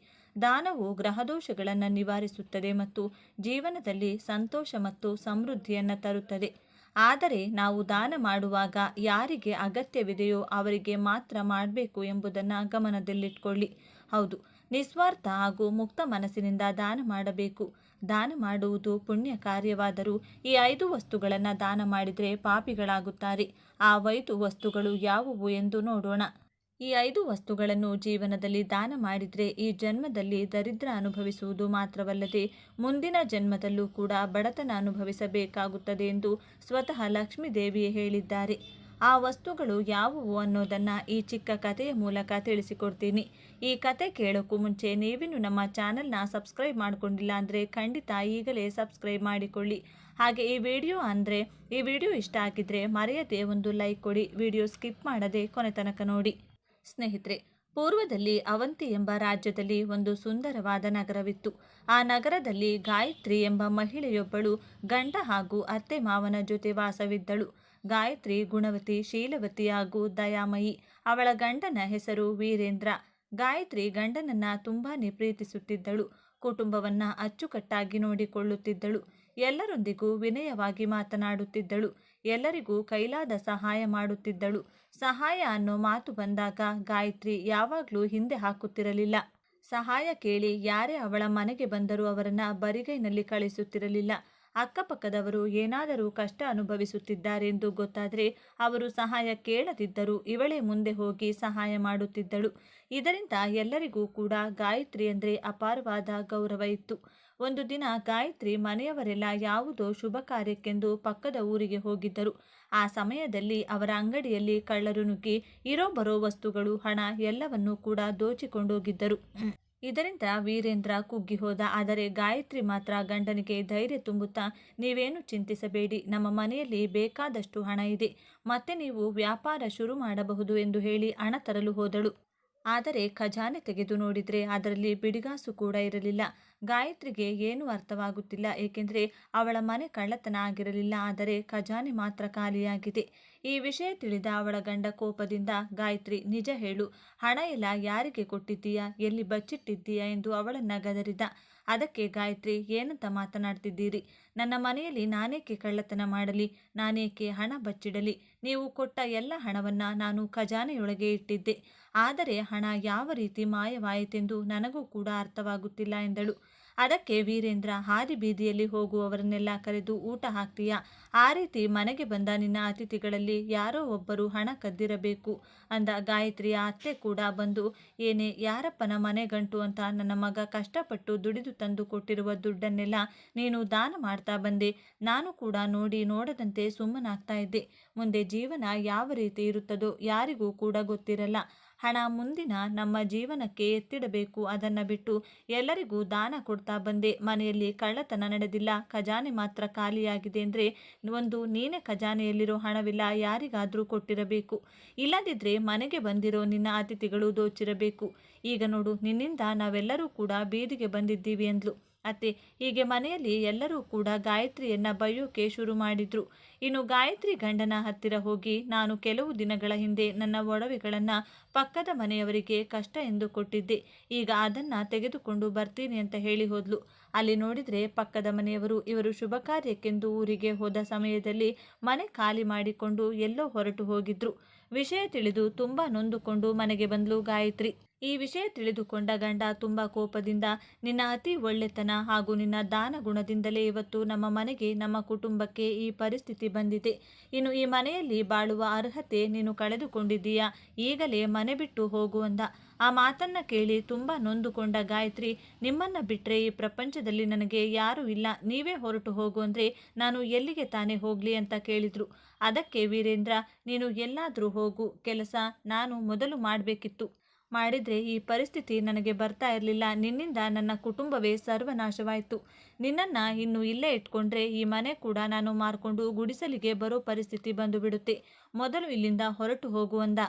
ದಾನವು ಗ್ರಹದೋಷಗಳನ್ನು ನಿವಾರಿಸುತ್ತದೆ ಮತ್ತು ಜೀವನದಲ್ಲಿ ಸಂತೋಷ ಮತ್ತು ಸಮೃದ್ಧಿಯನ್ನು ತರುತ್ತದೆ. ಆದರೆ ನಾವು ದಾನ ಮಾಡುವಾಗ ಯಾರಿಗೆ ಅಗತ್ಯವಿದೆಯೋ ಅವರಿಗೆ ಮಾತ್ರ ಮಾಡಬೇಕು ಎಂಬುದನ್ನು ಗಮನದಲ್ಲಿಟ್ಕೊಳ್ಳಿ. ಹೌದು, ನಿಸ್ವಾರ್ಥ ಹಾಗೂ ಮುಕ್ತ ಮನಸ್ಸಿನಿಂದ ದಾನ ಮಾಡಬೇಕು. ದಾನ ಮಾಡುವುದು ಪುಣ್ಯ ಕಾರ್ಯವಾದರೂ ಈ ಐದು ವಸ್ತುಗಳನ್ನು ದಾನ ಮಾಡಿದರೆ ಪಾಪಿಗಳಾಗುತ್ತಾರೆ. ಆ ಐದು ವಸ್ತುಗಳು ಯಾವುವು ಎಂದು ನೋಡೋಣ. ಈ ಐದು ವಸ್ತುಗಳನ್ನು ಜೀವನದಲ್ಲಿ ದಾನ ಮಾಡಿದರೆ ಈ ಜನ್ಮದಲ್ಲಿ ದರಿದ್ರ ಅನುಭವಿಸುವುದು ಮಾತ್ರವಲ್ಲದೆ ಮುಂದಿನ ಜನ್ಮದಲ್ಲೂ ಕೂಡ ಬಡತನ ಅನುಭವಿಸಬೇಕಾಗುತ್ತದೆ ಎಂದು ಸ್ವತಃ ಲಕ್ಷ್ಮೀದೇವಿ ಹೇಳಿದ್ದಾರೆ. ಆ ವಸ್ತುಗಳು ಯಾವುವು ಅನ್ನೋದನ್ನು ಈ ಚಿಕ್ಕ ಕಥೆಯ ಮೂಲಕ ತಿಳಿಸಿಕೊಡ್ತೀನಿ. ಈ ಕತೆ ಕೇಳೋಕ್ಕೂ ಮುಂಚೆ ನೀವಿನ್ನು ನಮ್ಮ ಚಾನಲ್ನ ಸಬ್ಸ್ಕ್ರೈಬ್ ಮಾಡಿಕೊಂಡಿಲ್ಲ ಅಂದರೆ ಖಂಡಿತ ಈಗಲೇ ಸಬ್ಸ್ಕ್ರೈಬ್ ಮಾಡಿಕೊಳ್ಳಿ. ಹಾಗೆ ಈ ವಿಡಿಯೋ ಅಂದರೆ ಈ ವಿಡಿಯೋ ಇಷ್ಟ ಆಗಿದ್ದರೆ ಮರೆಯದೆ ಒಂದು ಲೈಕ್ ಕೊಡಿ. ವಿಡಿಯೋ ಸ್ಕಿಪ್ ಮಾಡದೆ ಕೊನೆ ತನಕ ನೋಡಿ. ಸ್ನೇಹಿತರೆ, ಪೂರ್ವದಲ್ಲಿ ಅವಂತಿ ಎಂಬ ರಾಜ್ಯದಲ್ಲಿ ಒಂದು ಸುಂದರವಾದ ನಗರವಿತ್ತು. ಆ ನಗರದಲ್ಲಿ ಗಾಯತ್ರಿ ಎಂಬ ಮಹಿಳೆಯೊಬ್ಬಳು ಗಂಡ ಹಾಗೂ ಅತ್ತೆ ಮಾವನ ಜೊತೆ ವಾಸವಿದ್ದಳು. ಗಾಯತ್ರಿ ಗುಣವತಿ, ಶೀಲವತಿ ಹಾಗೂ ದಯಾಮಯಿ. ಅವಳ ಗಂಡನ ಹೆಸರು ವೀರೇಂದ್ರ. ಗಾಯತ್ರಿ ಗಂಡನನ್ನ ತುಂಬಾನೇ ಪ್ರೀತಿಸುತ್ತಿದ್ದಳು. ಕುಟುಂಬವನ್ನ ಅಚ್ಚುಕಟ್ಟಾಗಿ ನೋಡಿಕೊಳ್ಳುತ್ತಿದ್ದಳು. ಎಲ್ಲರೊಂದಿಗೂ ವಿನಯವಾಗಿ ಮಾತನಾಡುತ್ತಿದ್ದಳು. ಎಲ್ಲರಿಗೂ ಕೈಲಾದ ಸಹಾಯ ಮಾಡುತ್ತಿದ್ದಳು. ಸಹಾಯ ಅನ್ನೋ ಮಾತು ಬಂದಾಗ ಗಾಯತ್ರಿ ಯಾವಾಗಲೂ ಹಿಂದೆ ಹಾಕುತ್ತಿರಲಿಲ್ಲ. ಸಹಾಯ ಕೇಳಿ ಯಾರೇ ಅವಳ ಮನೆಗೆ ಬಂದರೂ ಅವರನ್ನು ಬರಿಗೈನಲ್ಲಿ ಕಳಿಸುತ್ತಿರಲಿಲ್ಲ. ಅಕ್ಕಪಕ್ಕದವರು ಏನಾದರೂ ಕಷ್ಟ ಅನುಭವಿಸುತ್ತಿದ್ದಾರೆಂದು ಗೊತ್ತಾದರೆ ಅವರು ಸಹಾಯ ಕೇಳದಿದ್ದರೂ ಇವಳೇ ಮುಂದೆ ಹೋಗಿ ಸಹಾಯ ಮಾಡುತ್ತಿದ್ದಳು. ಇದರಿಂದ ಎಲ್ಲರಿಗೂ ಕೂಡ ಗಾಯತ್ರಿ ಅಂದರೆ ಅಪಾರವಾದ ಗೌರವ ಇತ್ತು. ಒಂದು ದಿನ ಗಾಯತ್ರಿ ಮನೆಯವರೆಲ್ಲ ಯಾವುದೋ ಶುಭ ಕಾರ್ಯಕ್ಕೆಂದು ಪಕ್ಕದ ಊರಿಗೆ ಹೋಗಿದ್ದರು. ಆ ಸಮಯದಲ್ಲಿ ಅವರ ಅಂಗಡಿಯಲ್ಲಿ ಕಳ್ಳರು ನುಗ್ಗಿ ಇರೋ ಬರೋ ವಸ್ತುಗಳು, ಹಣ ಎಲ್ಲವನ್ನೂ ಕೂಡ ದೋಚಿಕೊಂಡೋಗಿದ್ದರು. ಇದರಿಂದ ವೀರೇಂದ್ರ ಕುಗ್ಗಿ ಹೋದ. ಆದರೆ ಗಾಯತ್ರಿ ಮಾತ್ರ ಗಂಡನಿಗೆ ಧೈರ್ಯ ತುಂಬುತ್ತಾ, ನೀವೇನು ಚಿಂತಿಸಬೇಡಿ, ನಮ್ಮ ಮನೆಯಲ್ಲಿ ಬೇಕಾದಷ್ಟು ಹಣ ಇದೆ. ಮತ್ತೆ ನೀವು ವ್ಯಾಪಾರ ಶುರು ಮಾಡಬಹುದು ಎಂದು ಹೇಳಿ ಹಣ ತರಲು ಹೋದಳು. ಆದರೆ ಖಜಾನೆ ತೆಗೆದು ನೋಡಿದರೆ ಅದರಲ್ಲಿ ಬಿಡಿಗಾಸು ಕೂಡ ಇರಲಿಲ್ಲ. ಗಾಯತ್ರಿಗೆ ಏನೂ ಅರ್ಥವಾಗುತ್ತಿಲ್ಲ, ಏಕೆಂದರೆ ಅವಳ ಮನೆ ಕಳ್ಳತನ ಆಗಿರಲಿಲ್ಲ, ಆದರೆ ಖಜಾನೆ ಮಾತ್ರ ಖಾಲಿಯಾಗಿದೆ. ಈ ವಿಷಯ ತಿಳಿದ ಅವಳ ಗಂಡ ಕೋಪದಿಂದ, ಗಾಯತ್ರಿ, ನಿಜ ಹೇಳು. ಹಣ ಎಲ್ಲ ಯಾರಿಗೆ ಕೊಟ್ಟಿದ್ದೀಯಾ? ಎಲ್ಲಿ ಬಚ್ಚಿಟ್ಟಿದ್ದೀಯಾ? ಎಂದು ಅವಳನ್ನ ಗದರಿದ. ಅದಕ್ಕೆ, ಗಾಯತ್ರಿ, ಏನಂತ ಮಾತನಾಡ್ತಿದ್ದೀರಿ? ನನ್ನ ಮನೆಯಲ್ಲಿ ನಾನೇಕೆ ಕಳ್ಳತನ ಮಾಡಲಿ? ನಾನೇಕೆ ಹಣ ಬಚ್ಚಿಡಲಿ? ನೀವು ಕೊಟ್ಟ ಎಲ್ಲ ಹಣವನ್ನು ನಾನು ಖಜಾನೆಯೊಳಗೆ ಇಟ್ಟಿದ್ದೆ. ಆದರೆ ಹಣ ಯಾವ ರೀತಿ ಮಾಯವಾಯಿತೆಂದು ನನಗೂ ಕೂಡ ಅರ್ಥವಾಗುತ್ತಿಲ್ಲ ಎಂದಳು. ಅದಕ್ಕೆ ವೀರೇಂದ್ರ ಹಾದಿ ಬೀದಿಯಲ್ಲಿ ಹೋಗುವವರನ್ನೆಲ್ಲ ಕರೆದು ಊಟ ಹಾಕ್ತೀಯಾ? ಆ ರೀತಿ ಮನೆಗೆ ಬಂದ ನಿನ್ನ ಅತಿಥಿಗಳಲ್ಲಿ ಯಾರೋ ಒಬ್ಬರು ಹಣ ಕದ್ದಿರಬೇಕು ಅಂದ ಗಾಯತ್ರಿಯ ಅತ್ತೆ ಕೂಡ ಬಂದು, ಏನೇ ಯಾರಪ್ಪನ ಮನೆ ಗಂಟು ಅಂತ ನನ್ನ ಮಗ ಕಷ್ಟಪಟ್ಟು ದುಡಿದು ತಂದು ಕೊಟ್ಟಿರುವ ದುಡ್ಡನ್ನೆಲ್ಲ ನೀನು ದಾನ ಮಾಡ್ತಾ ಬಂದೆ. ನಾನು ಕೂಡ ನೋಡಿ ನೋಡದಂತೆ ಸುಮ್ಮನಾಗ್ತಾ ಇದ್ದೆ. ಮುಂದೆ ಜೀವನ ಯಾವ ರೀತಿ ಇರುತ್ತದೋ ಯಾರಿಗೂ ಕೂಡ ಗೊತ್ತಿರಲ್ಲ. ಹಣ ಮುಂದಿನ ನಮ್ಮ ಜೀವನಕ್ಕೆ ಎತ್ತಿಡಬೇಕು. ಅದನ್ನು ಬಿಟ್ಟು ಎಲ್ಲರಿಗೂ ದಾನ ಕೊಡ್ತಾ ಬಂದೆ. ಮನೆಯಲ್ಲಿ ಕಳ್ಳತನ ನಡೆದಿಲ್ಲ. ಖಜಾನೆ ಮಾತ್ರ ಖಾಲಿಯಾಗಿದೆ ಅಂದರೆ ಒಂದು ನೀನೆ ಖಜಾನೆಯಲ್ಲಿರೋ ಹಣವಿಲ್ಲ. ಯಾರಿಗಾದರೂ ಕೊಟ್ಟಿರಬೇಕು. ಇಲ್ಲದಿದ್ದರೆ ಮನೆಗೆ ಬಂದಿರೋ ನಿನ್ನ ಅತಿಥಿಗಳು ದೋಚಿರಬೇಕು. ಈಗ ನೋಡು, ನಿನ್ನಿಂದ ನಾವೆಲ್ಲರೂ ಕೂಡ ಬೀದಿಗೆ ಬಂದಿದ್ದೀವಿ ಅಂದ್ಲು. ಅತ್ತೆ, ಹೀಗೆ ಮನೆಯಲ್ಲಿ ಎಲ್ಲರೂ ಕೂಡ ಗಾಯತ್ರಿಯನ್ನು ಬಯ್ಯೋಕೆ ಶುರು ಮಾಡಿದ್ರು. ಇನ್ನು ಗಾಯತ್ರಿ ಗಂಡನ ಹತ್ತಿರ ಹೋಗಿ ನಾನು ಕೆಲವು ದಿನಗಳ ಹಿಂದೆ ನನ್ನ ಒಡವೆಗಳನ್ನು ಪಕ್ಕದ ಮನೆಯವರಿಗೆ ಕಷ್ಟ ಎಂದು ಕೊಟ್ಟಿದ್ದೆ. ಈಗ ಅದನ್ನು ತೆಗೆದುಕೊಂಡು ಬರ್ತೀನಿ ಅಂತ ಹೇಳಿ ಹೋದ್ಲು. ಅಲ್ಲಿ ನೋಡಿದರೆ ಪಕ್ಕದ ಮನೆಯವರು ಇವರು ಶುಭ ಕಾರ್ಯಕ್ಕೆಂದು ಊರಿಗೆ ಹೋದ ಸಮಯದಲ್ಲಿ ಮನೆ ಖಾಲಿ ಮಾಡಿಕೊಂಡು ಎಲ್ಲೋ ಹೊರಟು ಹೋಗಿದ್ರು. ವಿಷಯ ತಿಳಿದು ತುಂಬ ನೊಂದುಕೊಂಡು ಮನೆಗೆ ಬಂದ್ಲು ಗಾಯತ್ರಿ. ಈ ವಿಷಯ ತಿಳಿದುಕೊಂಡ ಗಂಡ ತುಂಬ ಕೋಪದಿಂದ, ನಿನ್ನ ಅತಿ ಒಳ್ಳೆತನ ಹಾಗೂ ನಿನ್ನ ದಾನ ಗುಣದಿಂದಲೇ ಇವತ್ತು ನಮ್ಮ ಮನೆಗೆ, ನಮ್ಮ ಕುಟುಂಬಕ್ಕೆ ಈ ಪರಿಸ್ಥಿತಿ ಬಂದಿದೆ. ಇನ್ನು ಈ ಮನೆಯಲ್ಲಿ ಬಾಳುವ ಅರ್ಹತೆ ನೀನು ಕಳೆದುಕೊಂಡಿದ್ದೀಯಾ? ಈಗಲೇ ಮನೆ ಬಿಟ್ಟು ಹೋಗು ಅಂದ. ಆ ಮಾತನ್ನ ಕೇಳಿ ತುಂಬ ನೊಂದುಕೊಂಡ ಗಾಯತ್ರಿ, ನಿಮ್ಮನ್ನ ಬಿಟ್ಟರೆ ಈ ಪ್ರಪಂಚದಲ್ಲಿ ನನಗೆ ಯಾರೂ ಇಲ್ಲ. ನೀವೇ ಹೊರಟು ಹೋಗು ಅಂದರೆ ನಾನು ಎಲ್ಲಿಗೆ ತಾನೇ ಹೋಗಲಿ ಅಂತ ಕೇಳಿದ್ರು. ಅದಕ್ಕೆ ವೀರೇಂದ್ರ, ನೀನು ಎಲ್ಲಾದರೂ ಹೋಗು. ಕೆಲಸ ನಾನು ಮೊದಲು ಮಾಡಬೇಕಿತ್ತು. ಮಾಡಿದರೆ ಈ ಪರಿಸ್ಥಿತಿ ನನಗೆ ಬರ್ತಾ ಇರಲಿಲ್ಲ. ನಿನ್ನಿಂದ ನನ್ನ ಕುಟುಂಬವೇ ಸರ್ವನಾಶವಾಯಿತು. ನಿನ್ನನ್ನು ಇನ್ನು ಇಲ್ಲೇ ಇಟ್ಕೊಂಡ್ರೆ ಈ ಮನೆ ಕೂಡ ನಾನು ಮಾರ್ಕೊಂಡು ಗುಡಿಸಲಿಗೆ ಬರೋ ಪರಿಸ್ಥಿತಿ ಬಂದು ಬಿಡುತ್ತೆ ಮೊದಲು ಇಲ್ಲಿಂದ ಹೊರಟು ಹೋಗು ಅಂದ.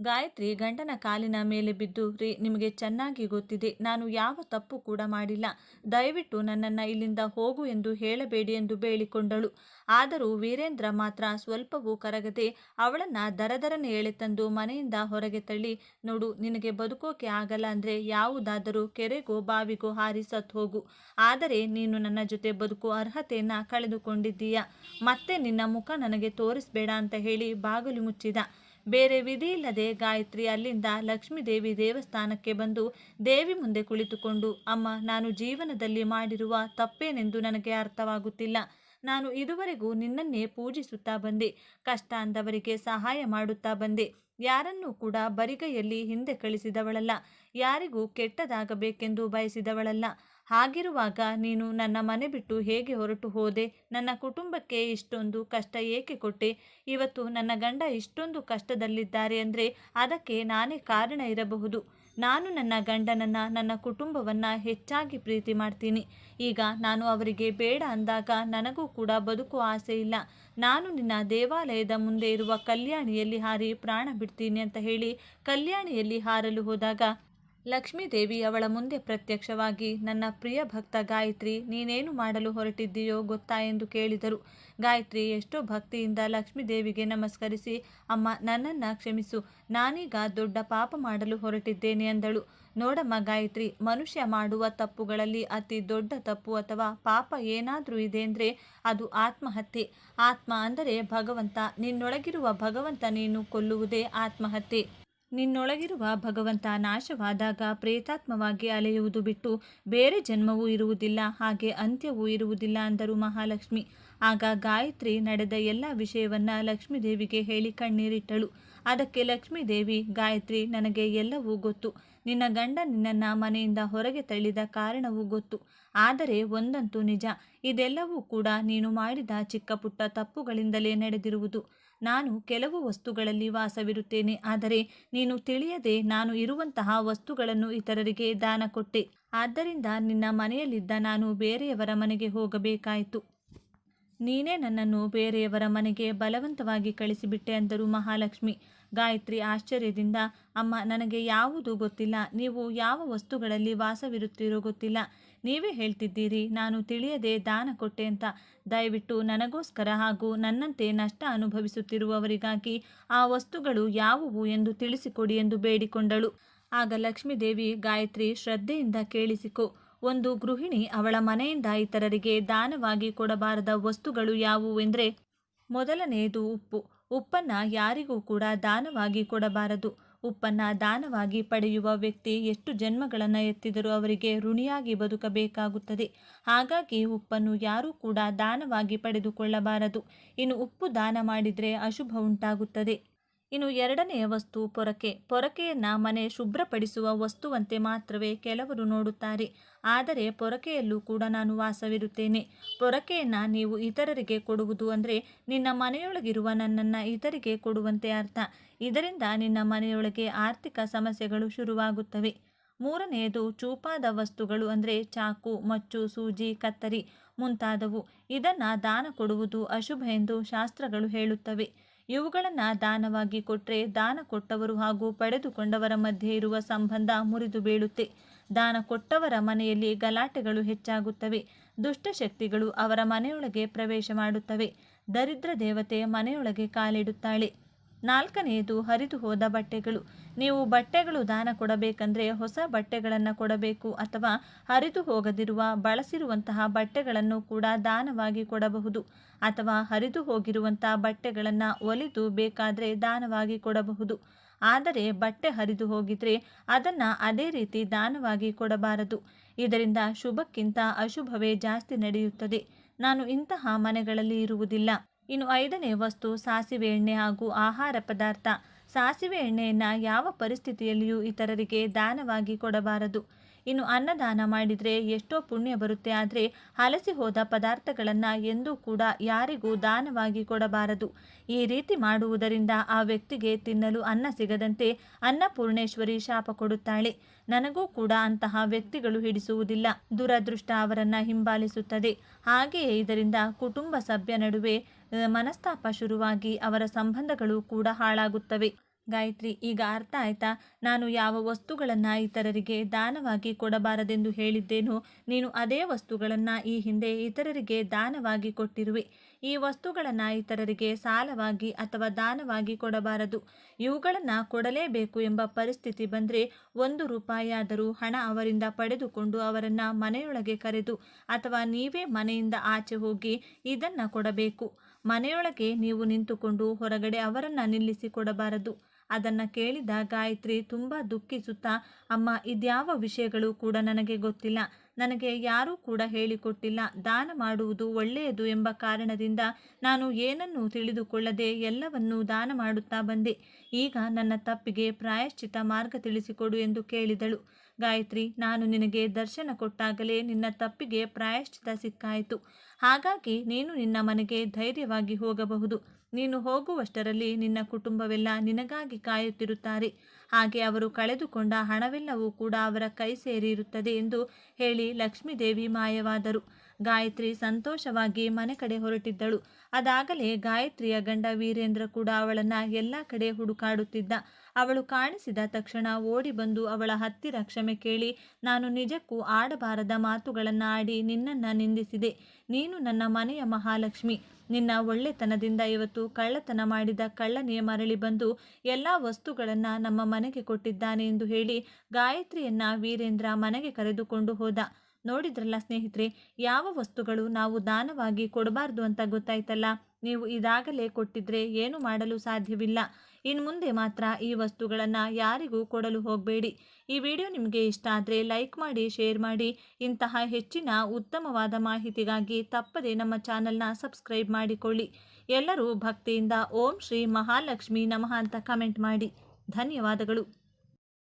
ಗಾಯತ್ರಿ ಗಂಡನ ಕಾಲಿನ ಮೇಲೆ ಬಿದ್ದು, ರೀ, ನಿಮಗೆ ಚೆನ್ನಾಗಿ ಗೊತ್ತಿದೆ. ನಾನು ಯಾವ ತಪ್ಪು ಕೂಡ ಮಾಡಿಲ್ಲ. ದಯವಿಟ್ಟು ನನ್ನನ್ನು ಇಲ್ಲಿಂದ ಹೋಗು ಎಂದು ಹೇಳಬೇಡಿ ಎಂದು ಬೇಳಿಕೊಂಡಳು ಆದರೂ ವೀರೇಂದ್ರ ಮಾತ್ರ ಸ್ವಲ್ಪವೂ ಕರಗದೆ ಅವಳನ್ನು ದರದರನೆ ಎಳೆತಂದು ಮನೆಯಿಂದ ಹೊರಗೆ ತಳ್ಳಿ, ನೋಡು, ನಿನಗೆ ಬದುಕೋಕೆ ಆಗಲ್ಲ ಅಂದರೆ ಯಾವುದಾದರೂ ಕೆರೆಗೋ ಬಾವಿಗೋ ಹಾರಿ ಹೋಗು. ಆದರೆ ನೀನು ನನ್ನ ಜೊತೆ ಬದುಕು ಅರ್ಹತೆಯನ್ನು ಕಳೆದುಕೊಂಡಿದ್ದೀಯ. ಮತ್ತೆ ನಿನ್ನ ಮುಖ ನನಗೆ ತೋರಿಸ್ಬೇಡ ಅಂತ ಹೇಳಿ ಬಾಗಿಲು ಮುಚ್ಚಿದ. ಬೇರೆ ವಿಧಿ ಇಲ್ಲದೆ ಗಾಯತ್ರಿ ಅಲ್ಲಿಂದ ಲಕ್ಷ್ಮೀದೇವಿ ದೇವಸ್ಥಾನಕ್ಕೆ ಬಂದು ದೇವಿ ಮುಂದೆ ಕುಳಿತುಕೊಂಡು, ಅಮ್ಮ, ನಾನು ಜೀವನದಲ್ಲಿ ಮಾಡಿರುವ ತಪ್ಪೇನೆಂದು ನನಗೆ ಅರ್ಥವಾಗುತ್ತಿಲ್ಲ. ನಾನು ಇದುವರೆಗೂ ನಿನ್ನನ್ನೇ ಪೂಜಿಸುತ್ತಾ ಬಂದೆ, ಕಷ್ಟ ಅಂದವರಿಗೆ ಸಹಾಯ ಮಾಡುತ್ತಾ ಬಂದೆ. ಯಾರನ್ನೂ ಕೂಡ ಬರಿಗೈಯಲ್ಲಿ ಹಿಂದೆ ಕಳಿಸಿದವಳಲ್ಲ. ಯಾರಿಗೂ ಕೆಟ್ಟದಾಗಬೇಕೆಂದು ಬಯಸಿದವಳಲ್ಲ. ಹಾಗಿರುವಾಗ ನೀನು ನನ್ನ ಮನೆ ಬಿಟ್ಟು ಹೇಗೆ ಹೊರಟು ಹೋದೆ? ನನ್ನ ಕುಟುಂಬಕ್ಕೆ ಇಷ್ಟೊಂದು ಕಷ್ಟ ಏಕೆ ಕೊಟ್ಟೆ? ಇವತ್ತು ನನ್ನ ಗಂಡ ಇಷ್ಟೊಂದು ಕಷ್ಟದಲ್ಲಿದ್ದಾರೆ ಅಂದರೆ ಅದಕ್ಕೆ ನಾನೇ ಕಾರಣ ಇರಬಹುದು. ನಾನು ನನ್ನ ಗಂಡನನ್ನು ನನ್ನ ಕುಟುಂಬವನ್ನು ಹೆಚ್ಚಾಗಿ ಪ್ರೀತಿ ಮಾಡ್ತೀನಿ. ಈಗ ನಾನು ಅವರಿಗೆ ಬೇಡ ಅಂದಾಗ ನನಗೂ ಕೂಡ ಬದುಕು ಆಸೆ ಇಲ್ಲ. ನಾನು ನಿನ್ನ ದೇವಾಲಯದ ಮುಂದೆ ಇರುವ ಕಲ್ಯಾಣಿಯಲ್ಲಿ ಹಾರಿ ಪ್ರಾಣ ಬಿಡ್ತೀನಿ ಅಂತ ಹೇಳಿ ಕಲ್ಯಾಣಿಯಲ್ಲಿ ಹಾರಲು ಹೋದಾಗ ಲಕ್ಷ್ಮೀದೇವಿ ಅವಳ ಮುಂದೆ ಪ್ರತ್ಯಕ್ಷವಾಗಿ, ನನ್ನ ಪ್ರಿಯ ಭಕ್ತ ಗಾಯತ್ರಿ, ನೀನೇನು ಮಾಡಲು ಹೊರಟಿದ್ದೀಯೋ ಗೊತ್ತಾ? ಎಂದು ಕೇಳಿದರು. ಗಾಯತ್ರಿ, ಎಷ್ಟೋ ಭಕ್ತಿಯಿಂದ ಲಕ್ಷ್ಮೀದೇವಿಗೆ ನಮಸ್ಕರಿಸಿ, ಅಮ್ಮ ನನ್ನನ್ನು ಕ್ಷಮಿಸು. ನಾನೀಗ ದೊಡ್ಡ ಪಾಪ ಮಾಡಲು ಹೊರಟಿದ್ದೇನೆ ಎಂದಳು ನೋಡಮ್ಮ ಗಾಯತ್ರಿ, ಮನುಷ್ಯ ಮಾಡುವ ತಪ್ಪುಗಳಲ್ಲಿ ಅತಿ ದೊಡ್ಡ ತಪ್ಪು ಅಥವಾ ಪಾಪ ಏನಾದರೂ ಇದೆ ಅಂದರೆ ಅದು ಆತ್ಮಹತ್ಯೆ. ಆತ್ಮ ಅಂದರೆ ಭಗವಂತ. ನಿನ್ನೊಳಗಿರುವ ಭಗವಂತ ನೀನು ಕೊಲ್ಲುವುದೇ ಆತ್ಮಹತ್ಯೆ. ನಿನ್ನೊಳಗಿರುವ ಭಗವಂತ ನಾಶವಾದಾಗ ಪ್ರೇತಾತ್ಮವಾಗಿ ಅಲೆಯುವುದು ಬಿಟ್ಟು ಬೇರೆ ಜನ್ಮವೂ ಇರುವುದಿಲ್ಲ, ಹಾಗೆ ಅಂತ್ಯವೂ ಇರುವುದಿಲ್ಲ ಅಂದರು ಮಹಾಲಕ್ಷ್ಮಿ. ಆಗ ಗಾಯತ್ರಿ ನಡೆದ ಎಲ್ಲ ವಿಷಯವನ್ನ ಲಕ್ಷ್ಮೀದೇವಿಗೆ ಹೇಳಿ ಕಣ್ಣೀರಿಟ್ಟಳು. ಅದಕ್ಕೆ ಲಕ್ಷ್ಮೀದೇವಿ, ಗಾಯತ್ರಿ, ನನಗೆ ಎಲ್ಲವೂ ಗೊತ್ತು. ನಿನ್ನ ಗಂಡ ನಿನ್ನನ್ನು ಮನೆಯಿಂದ ಹೊರಗೆ ತಳ್ಳಿದ ಕಾರಣವೂ ಗೊತ್ತು. ಆದರೆ ಒಂದಂತೂ ನಿಜ, ಇದೆಲ್ಲವೂ ಕೂಡ ನೀನು ಮಾಡಿದ ಚಿಕ್ಕ ಪುಟ್ಟ ತಪ್ಪುಗಳಿಂದಲೇ ನಡೆದಿರುವುದು. ನಾನು ಕೆಲವು ವಸ್ತುಗಳಲ್ಲಿ ವಾಸವಿರುತ್ತೇನೆ, ಆದರೆ ನೀನು ತಿಳಿಯದೆ ನಾನು ಇರುವಂತಹ ವಸ್ತುಗಳನ್ನು ಇತರರಿಗೆ ದಾನ ಕೊಟ್ಟೆ. ಆದ್ದರಿಂದ ನಿನ್ನ ಮನೆಯಲ್ಲಿದ್ದ ನಾನು ಬೇರೆಯವರ ಮನೆಗೆ ಹೋಗಬೇಕಾಯಿತು. ನೀನೇ ನನ್ನನ್ನು ಬೇರೆಯವರ ಮನೆಗೆ ಬಲವಂತವಾಗಿ ಕಳಿಸಿಬಿಟ್ಟೆ ಅಂದರು ಮಹಾಲಕ್ಷ್ಮಿ. ಗಾಯತ್ರಿ ಆಶ್ಚರ್ಯದಿಂದ, ಅಮ್ಮ, ನನಗೆ ಯಾವುದು ಗೊತ್ತಿಲ್ಲ, ನೀವು ಯಾವ ವಸ್ತುಗಳಲ್ಲಿ ವಾಸವಿರುತ್ತೀರೋ ಗೊತ್ತಿಲ್ಲ. ನೀವೇ ಹೇಳ್ತಿದ್ದೀರಿ, ನಾನು ತಿಳಿಯದೆ ದಾನ ಕೊಟ್ಟೆ ಅಂತ. ದಯವಿಟ್ಟು ನನಗೋಸ್ಕರ ಹಾಗೂ ನನ್ನಂತೆ ನಷ್ಟ ಅನುಭವಿಸುತ್ತಿರುವವರಿಗಾಗಿ ಆ ವಸ್ತುಗಳು ಯಾವುವು ಎಂದು ತಿಳಿಸಿಕೊಡಿ ಎಂದು ಬೇಡಿಕೊಂಡಳು. ಆಗ ಲಕ್ಷ್ಮೀದೇವಿ ಗಾಯತ್ರಿ ಶ್ರದ್ಧೆಯಿಂದ ಕೇಳಿಸಿಕೊ, ಒಂದು ಗೃಹಿಣಿ ಅವಳ ಮನೆಯಿಂದ ಇತರರಿಗೆ ದಾನವಾಗಿ ಕೊಡಬಾರದ ವಸ್ತುಗಳು ಯಾವುವೆಂದರೆ ಮೊದಲನೆಯದು ಉಪ್ಪು. ಉಪ್ಪನ್ನು ಯಾರಿಗೂ ಕೂಡ ದಾನವಾಗಿ ಕೊಡಬಾರದು. ಉಪ್ಪನ್ನು ದಾನವಾಗಿ ಪಡೆಯುವ ವ್ಯಕ್ತಿ ಎಷ್ಟು ಜನ್ಮಗಳನ್ನು ಎತ್ತಿದರೂ ಅವರಿಗೆ ಋಣಿಯಾಗಿ ಬದುಕಬೇಕಾಗುತ್ತದೆ. ಹಾಗಾಗಿ ಉಪ್ಪನ್ನು ಯಾರೂ ಕೂಡ ದಾನವಾಗಿ ಪಡೆದುಕೊಳ್ಳಬಾರದು. ಇನ್ನು ಉಪ್ಪು ದಾನ ಮಾಡಿದರೆ ಅಶುಭ ಉಂಟಾಗುತ್ತದೆ. ಇನ್ನು ಎರಡನೆಯ ವಸ್ತು ಪೊರಕೆ. ಪೊರಕೆಯನ್ನು ಮನೆ ಶುಭ್ರಪಡಿಸುವ ವಸ್ತುವಂತೆ ಮಾತ್ರವೇ ಕೆಲವರು ನೋಡುತ್ತಾರೆ. ಆದರೆ ಪೊರಕೆಯಲ್ಲೂ ಕೂಡ ನಾನು ವಾಸವಿರುತ್ತೇನೆ. ಪೊರಕೆಯನ್ನು ನೀವು ಇತರರಿಗೆ ಕೊಡುವುದು ಅಂದರೆ ನಿನ್ನ ಮನೆಯೊಳಗಿರುವ ನನ್ನನ್ನು ಇತರಿಗೆ ಕೊಡುವಂತೆ ಅರ್ಥ. ಇದರಿಂದ ನಿನ್ನ ಮನೆಯೊಳಗೆ ಆರ್ಥಿಕ ಸಮಸ್ಯೆಗಳು ಶುರುವಾಗುತ್ತವೆ. ಮೂರನೆಯದು ಚೂಪಾದ ವಸ್ತುಗಳು ಅಂದರೆ ಚಾಕು, ಮಚ್ಚು, ಸೂಜಿ, ಕತ್ತರಿ ಮುಂತಾದವು. ಇದನ್ನು ದಾನ ಕೊಡುವುದು ಅಶುಭ ಎಂದು ಶಾಸ್ತ್ರಗಳು ಹೇಳುತ್ತವೆ. ಇವುಗಳನ್ನು ದಾನವಾಗಿ ಕೊಟ್ಟರೆ ದಾನ ಕೊಟ್ಟವರು ಹಾಗೂ ಪಡೆದುಕೊಂಡವರ ಮಧ್ಯೆ ಇರುವ ಸಂಬಂಧ ಮುರಿದು ಬೀಳುತ್ತೆ. ದಾನ ಕೊಟ್ಟವರ ಮನೆಯಲ್ಲಿ ಗಲಾಟೆಗಳು ಹೆಚ್ಚಾಗುತ್ತವೆ. ದುಷ್ಟಶಕ್ತಿಗಳು ಅವರ ಮನೆಯೊಳಗೆ ಪ್ರವೇಶ ಮಾಡುತ್ತವೆ. ದರಿದ್ರ ದೇವತೆ ಮನೆಯೊಳಗೆ ಕಾಲಿಡುತ್ತಾಳೆ. ನಾಲ್ಕನೆಯದು ಹರಿದು ಹೋದ ಬಟ್ಟೆಗಳು. ನೀವು ಬಟ್ಟೆಗಳು ದಾನ ಕೊಡಬೇಕಂದ್ರೆ ಹೊಸ ಬಟ್ಟೆಗಳನ್ನು ಕೊಡಬೇಕು ಅಥವಾ ಹರಿದು ಹೋಗದಿರುವ ಬಳಸಿರುವಂತಹ ಬಟ್ಟೆಗಳನ್ನು ಕೂಡ ದಾನವಾಗಿ ಕೊಡಬಹುದು. ಅಥವಾ ಹರಿದು ಹೋಗಿರುವಂತಹ ಬಟ್ಟೆಗಳನ್ನು ಒಲಿದು ಬೇಕಾದರೆ ದಾನವಾಗಿ ಕೊಡಬಹುದು. ಆದರೆ ಬಟ್ಟೆ ಹರಿದು ಹೋಗಿದ್ರೆ ಅದನ್ನು ಅದೇ ರೀತಿ ದಾನವಾಗಿ ಕೊಡಬಾರದು. ಇದರಿಂದ ಶುಭಕ್ಕಿಂತ ಅಶುಭವೇ ಜಾಸ್ತಿ ನಡೆಯುತ್ತದೆ. ನಾನು ಇಂತಹ ಮನೆಗಳಲ್ಲಿ ಇರುವುದಿಲ್ಲ. ಇನ್ನು ಐದನೇ ವಸ್ತು ಸಾಸಿವೆ ಎಣ್ಣೆ ಹಾಗೂ ಆಹಾರ ಪದಾರ್ಥ. ಸಾಸಿವೆ ಎಣ್ಣೆಯನ್ನು ಯಾವ ಪರಿಸ್ಥಿತಿಯಲ್ಲಿಯೂ ಇತರರಿಗೆ ದಾನವಾಗಿ ಕೊಡಬಾರದು. ಇನ್ನು ಅನ್ನದಾನ ಮಾಡಿದರೆ ಎಷ್ಟೋ ಪುಣ್ಯ ಬರುತ್ತೆ, ಆದರೆ ಹಲಸಿ ಹೋದ ಪದಾರ್ಥಗಳನ್ನು ಎಂದೂ ಕೂಡ ಯಾರಿಗೂ ದಾನವಾಗಿ ಕೊಡಬಾರದು. ಈ ರೀತಿ ಮಾಡುವುದರಿಂದ ಆ ವ್ಯಕ್ತಿಗೆ ತಿನ್ನಲು ಅನ್ನ ಸಿಗದಂತೆ ಅನ್ನಪೂರ್ಣೇಶ್ವರಿ ಶಾಪ ಕೊಡುತ್ತಾಳೆ. ನನಗೂ ಕೂಡ ಅಂತಹ ವ್ಯಕ್ತಿಗಳು ಹಿಡಿಸುವುದಿಲ್ಲ. ದುರದೃಷ್ಟ ಅವರನ್ನು ಹಿಂಬಾಲಿಸುತ್ತದೆ. ಹಾಗೆಯೇ ಇದರಿಂದ ಕುಟುಂಬ ಸಭ್ಯ ನಡುವೆ ಮನಸ್ತಾಪ ಶುರುವಾಗಿ ಅವರ ಸಂಬಂಧಗಳು ಕೂಡ ಹಾಳಾಗುತ್ತವೆ. ಗಾಯತ್ರಿ, ಈಗ ಅರ್ಥ ಆಯ್ತಾ? ನಾನು ಯಾವ ವಸ್ತುಗಳನ್ನು ಇತರರಿಗೆ ದಾನವಾಗಿ ಕೊಡಬಾರದೆಂದು ಹೇಳಿದ್ದೇನೋ, ನೀನು ಅದೇ ವಸ್ತುಗಳನ್ನು ಈ ಹಿಂದೆ ಇತರರಿಗೆ ದಾನವಾಗಿ ಕೊಟ್ಟಿರುವೆ. ಈ ವಸ್ತುಗಳನ್ನು ಇತರರಿಗೆ ಸಾಲವಾಗಿ ಅಥವಾ ದಾನವಾಗಿ ಕೊಡಬಾರದು. ಇವುಗಳನ್ನು ಕೊಡಲೇಬೇಕು ಎಂಬ ಪರಿಸ್ಥಿತಿ ಬಂದರೆ ಒಂದು ರೂಪಾಯಿಯಾದರೂ ಹಣ ಅವರಿಂದ ಪಡೆದುಕೊಂಡು ಅವರನ್ನು ಮನೆಯೊಳಗೆ ಕರೆದು ಅಥವಾ ನೀವೇ ಮನೆಯಿಂದ ಆಚೆ ಹೋಗಿ ಇದನ್ನು ಕೊಡಬೇಕು. ಮನೆಯೊಳಗೆ ನೀವು ನಿಂತುಕೊಂಡು ಹೊರಗಡೆ ಅವರನ್ನು ನಿಲ್ಲಿಸಿ ಕೊಡಬಾರದು ಅದನ್ನು ಕೇಳಿದ ಗಾಯತ್ರಿ ತುಂಬ ದುಃಖಿಸುತ್ತಾ, ಅಮ್ಮ, ಇದ್ಯಾವ ವಿಷಯಗಳು ಕೂಡ ನನಗೆ ಗೊತ್ತಿಲ್ಲ. ನನಗೆ ಯಾರೂ ಕೂಡ ಹೇಳಿಕೊಟ್ಟಿಲ್ಲ. ದಾನ ಮಾಡುವುದು ಒಳ್ಳೆಯದು ಎಂಬ ಕಾರಣದಿಂದ ನಾನು ಏನನ್ನೂ ತಿಳಿದುಕೊಳ್ಳದೆ ಎಲ್ಲವನ್ನೂ ದಾನ ಮಾಡುತ್ತಾ ಬಂದೆ. ಈಗ ನನ್ನ ತಪ್ಪಿಗೆ ಪ್ರಾಯಶ್ಚಿತ ಮಾರ್ಗ ತಿಳಿಸಿಕೊಡು ಎಂದು ಕೇಳಿದಳು. ಗಾಯತ್ರಿ, ನಾನು ನಿನಗೆ ದರ್ಶನ ಕೊಟ್ಟಾಗಲೇ ನಿನ್ನ ತಪ್ಪಿಗೆ ಪ್ರಾಯಶ್ಚಿತ ಸಿಕ್ಕಾಯಿತು. ಹಾಗಾಗಿ ನೀನು ನಿನ್ನ ಮನೆಗೆ ಧೈರ್ಯವಾಗಿ ಹೋಗಬಹುದು. ನೀನು ಹೋಗುವಷ್ಟರಲ್ಲಿ ನಿನ್ನ ಕುಟುಂಬವೆಲ್ಲ ನಿನಗಾಗಿ ಕಾಯುತ್ತಿರುತ್ತಾರೆ. ಹಾಗೆ ಅವರು ಕಳೆದುಕೊಂಡ ಹಣವೆಲ್ಲವೂ ಕೂಡ ಅವರ ಕೈ ಸೇರಿರುತ್ತದೆ ಎಂದು ಹೇಳಿ ಲಕ್ಷ್ಮೀದೇವಿ ಮಾಯವಾದರು. ಗಾಯತ್ರಿ ಸಂತೋಷವಾಗಿ ಮನೆ ಕಡೆ ಹೊರಟಿದ್ದಳು. ಅದಾಗಲೇ ಗಾಯತ್ರಿಯ ಗಂಡ ವೀರೇಂದ್ರ ಕೂಡ ಅವಳನ್ನು ಎಲ್ಲ ಕಡೆ ಹುಡುಕಾಡುತ್ತಿದ್ದ. ಅವಳು ಕಾಣಿಸಿದ ತಕ್ಷಣ ಓಡಿ ಬಂದು ಅವಳ ಹತ್ತಿರ ಕ್ಷಮೆ ಕೇಳಿ, ನಾನು ನಿಜಕ್ಕೂ ಆಡಬಾರದ ಮಾತುಗಳನ್ನು ಆಡಿ ನಿನ್ನನ್ನು ನಿಂದಿಸಿದೆ. ನೀನು ನನ್ನ ಮನೆಯ ಮಹಾಲಕ್ಷ್ಮಿ. ನಿನ್ನ ಒಳ್ಳೆತನದಿಂದ ಇವತ್ತು ಕಳ್ಳತನ ಮಾಡಿದ ಕಳ್ಳನೆಯ ಮರಳಿ ಬಂದು ಎಲ್ಲ ವಸ್ತುಗಳನ್ನು ನಮ್ಮ ಮನೆಗೆ ಕೊಟ್ಟಿದ್ದಾನೆ ಎಂದು ಹೇಳಿ ಗಾಯತ್ರಿಯನ್ನ ವೀರೇಂದ್ರ ಮನೆಗೆ ಕರೆದುಕೊಂಡು ಹೋದ. ನೋಡಿದ್ರಲ್ಲ ಸ್ನೇಹಿತರೆ, ಯಾವ ವಸ್ತುಗಳು ನಾವು ದಾನವಾಗಿ ಕೊಡಬಾರ್ದು ಅಂತ ಗೊತ್ತಾಯ್ತಲ್ಲ? ನೀವು ಇದಾಗಲೇ ಕೊಟ್ಟಿದ್ರೆ ಏನು ಮಾಡಲು ಸಾಧ್ಯವಿಲ್ಲ. ಇನ್ನು ಮುಂದೆ ಮಾತ್ರ ಈ ವಸ್ತುಗಳನ್ನು ಯಾರಿಗೂ ಕೊಡಲು ಹೋಗಬೇಡಿ. ಈ ವಿಡಿಯೋ ನಿಮಗೆ ಇಷ್ಟ ಆದರೆ ಲೈಕ್ ಮಾಡಿ, ಶೇರ್ ಮಾಡಿ. ಇಂತಹ ಹೆಚ್ಚಿನ ಉತ್ತಮವಾದ ಮಾಹಿತಿಗಾಗಿ ತಪ್ಪದೆ ನಮ್ಮ ಚಾನಲ್ನ ಸಬ್ಸ್ಕ್ರೈಬ್ ಮಾಡಿಕೊಳ್ಳಿ. ಎಲ್ಲರೂ ಭಕ್ತಿಯಿಂದ ಓಂ ಶ್ರೀ ಮಹಾಲಕ್ಷ್ಮಿ ನಮಃ ಅಂತ ಕಮೆಂಟ್ ಮಾಡಿ. ಧನ್ಯವಾದಗಳು.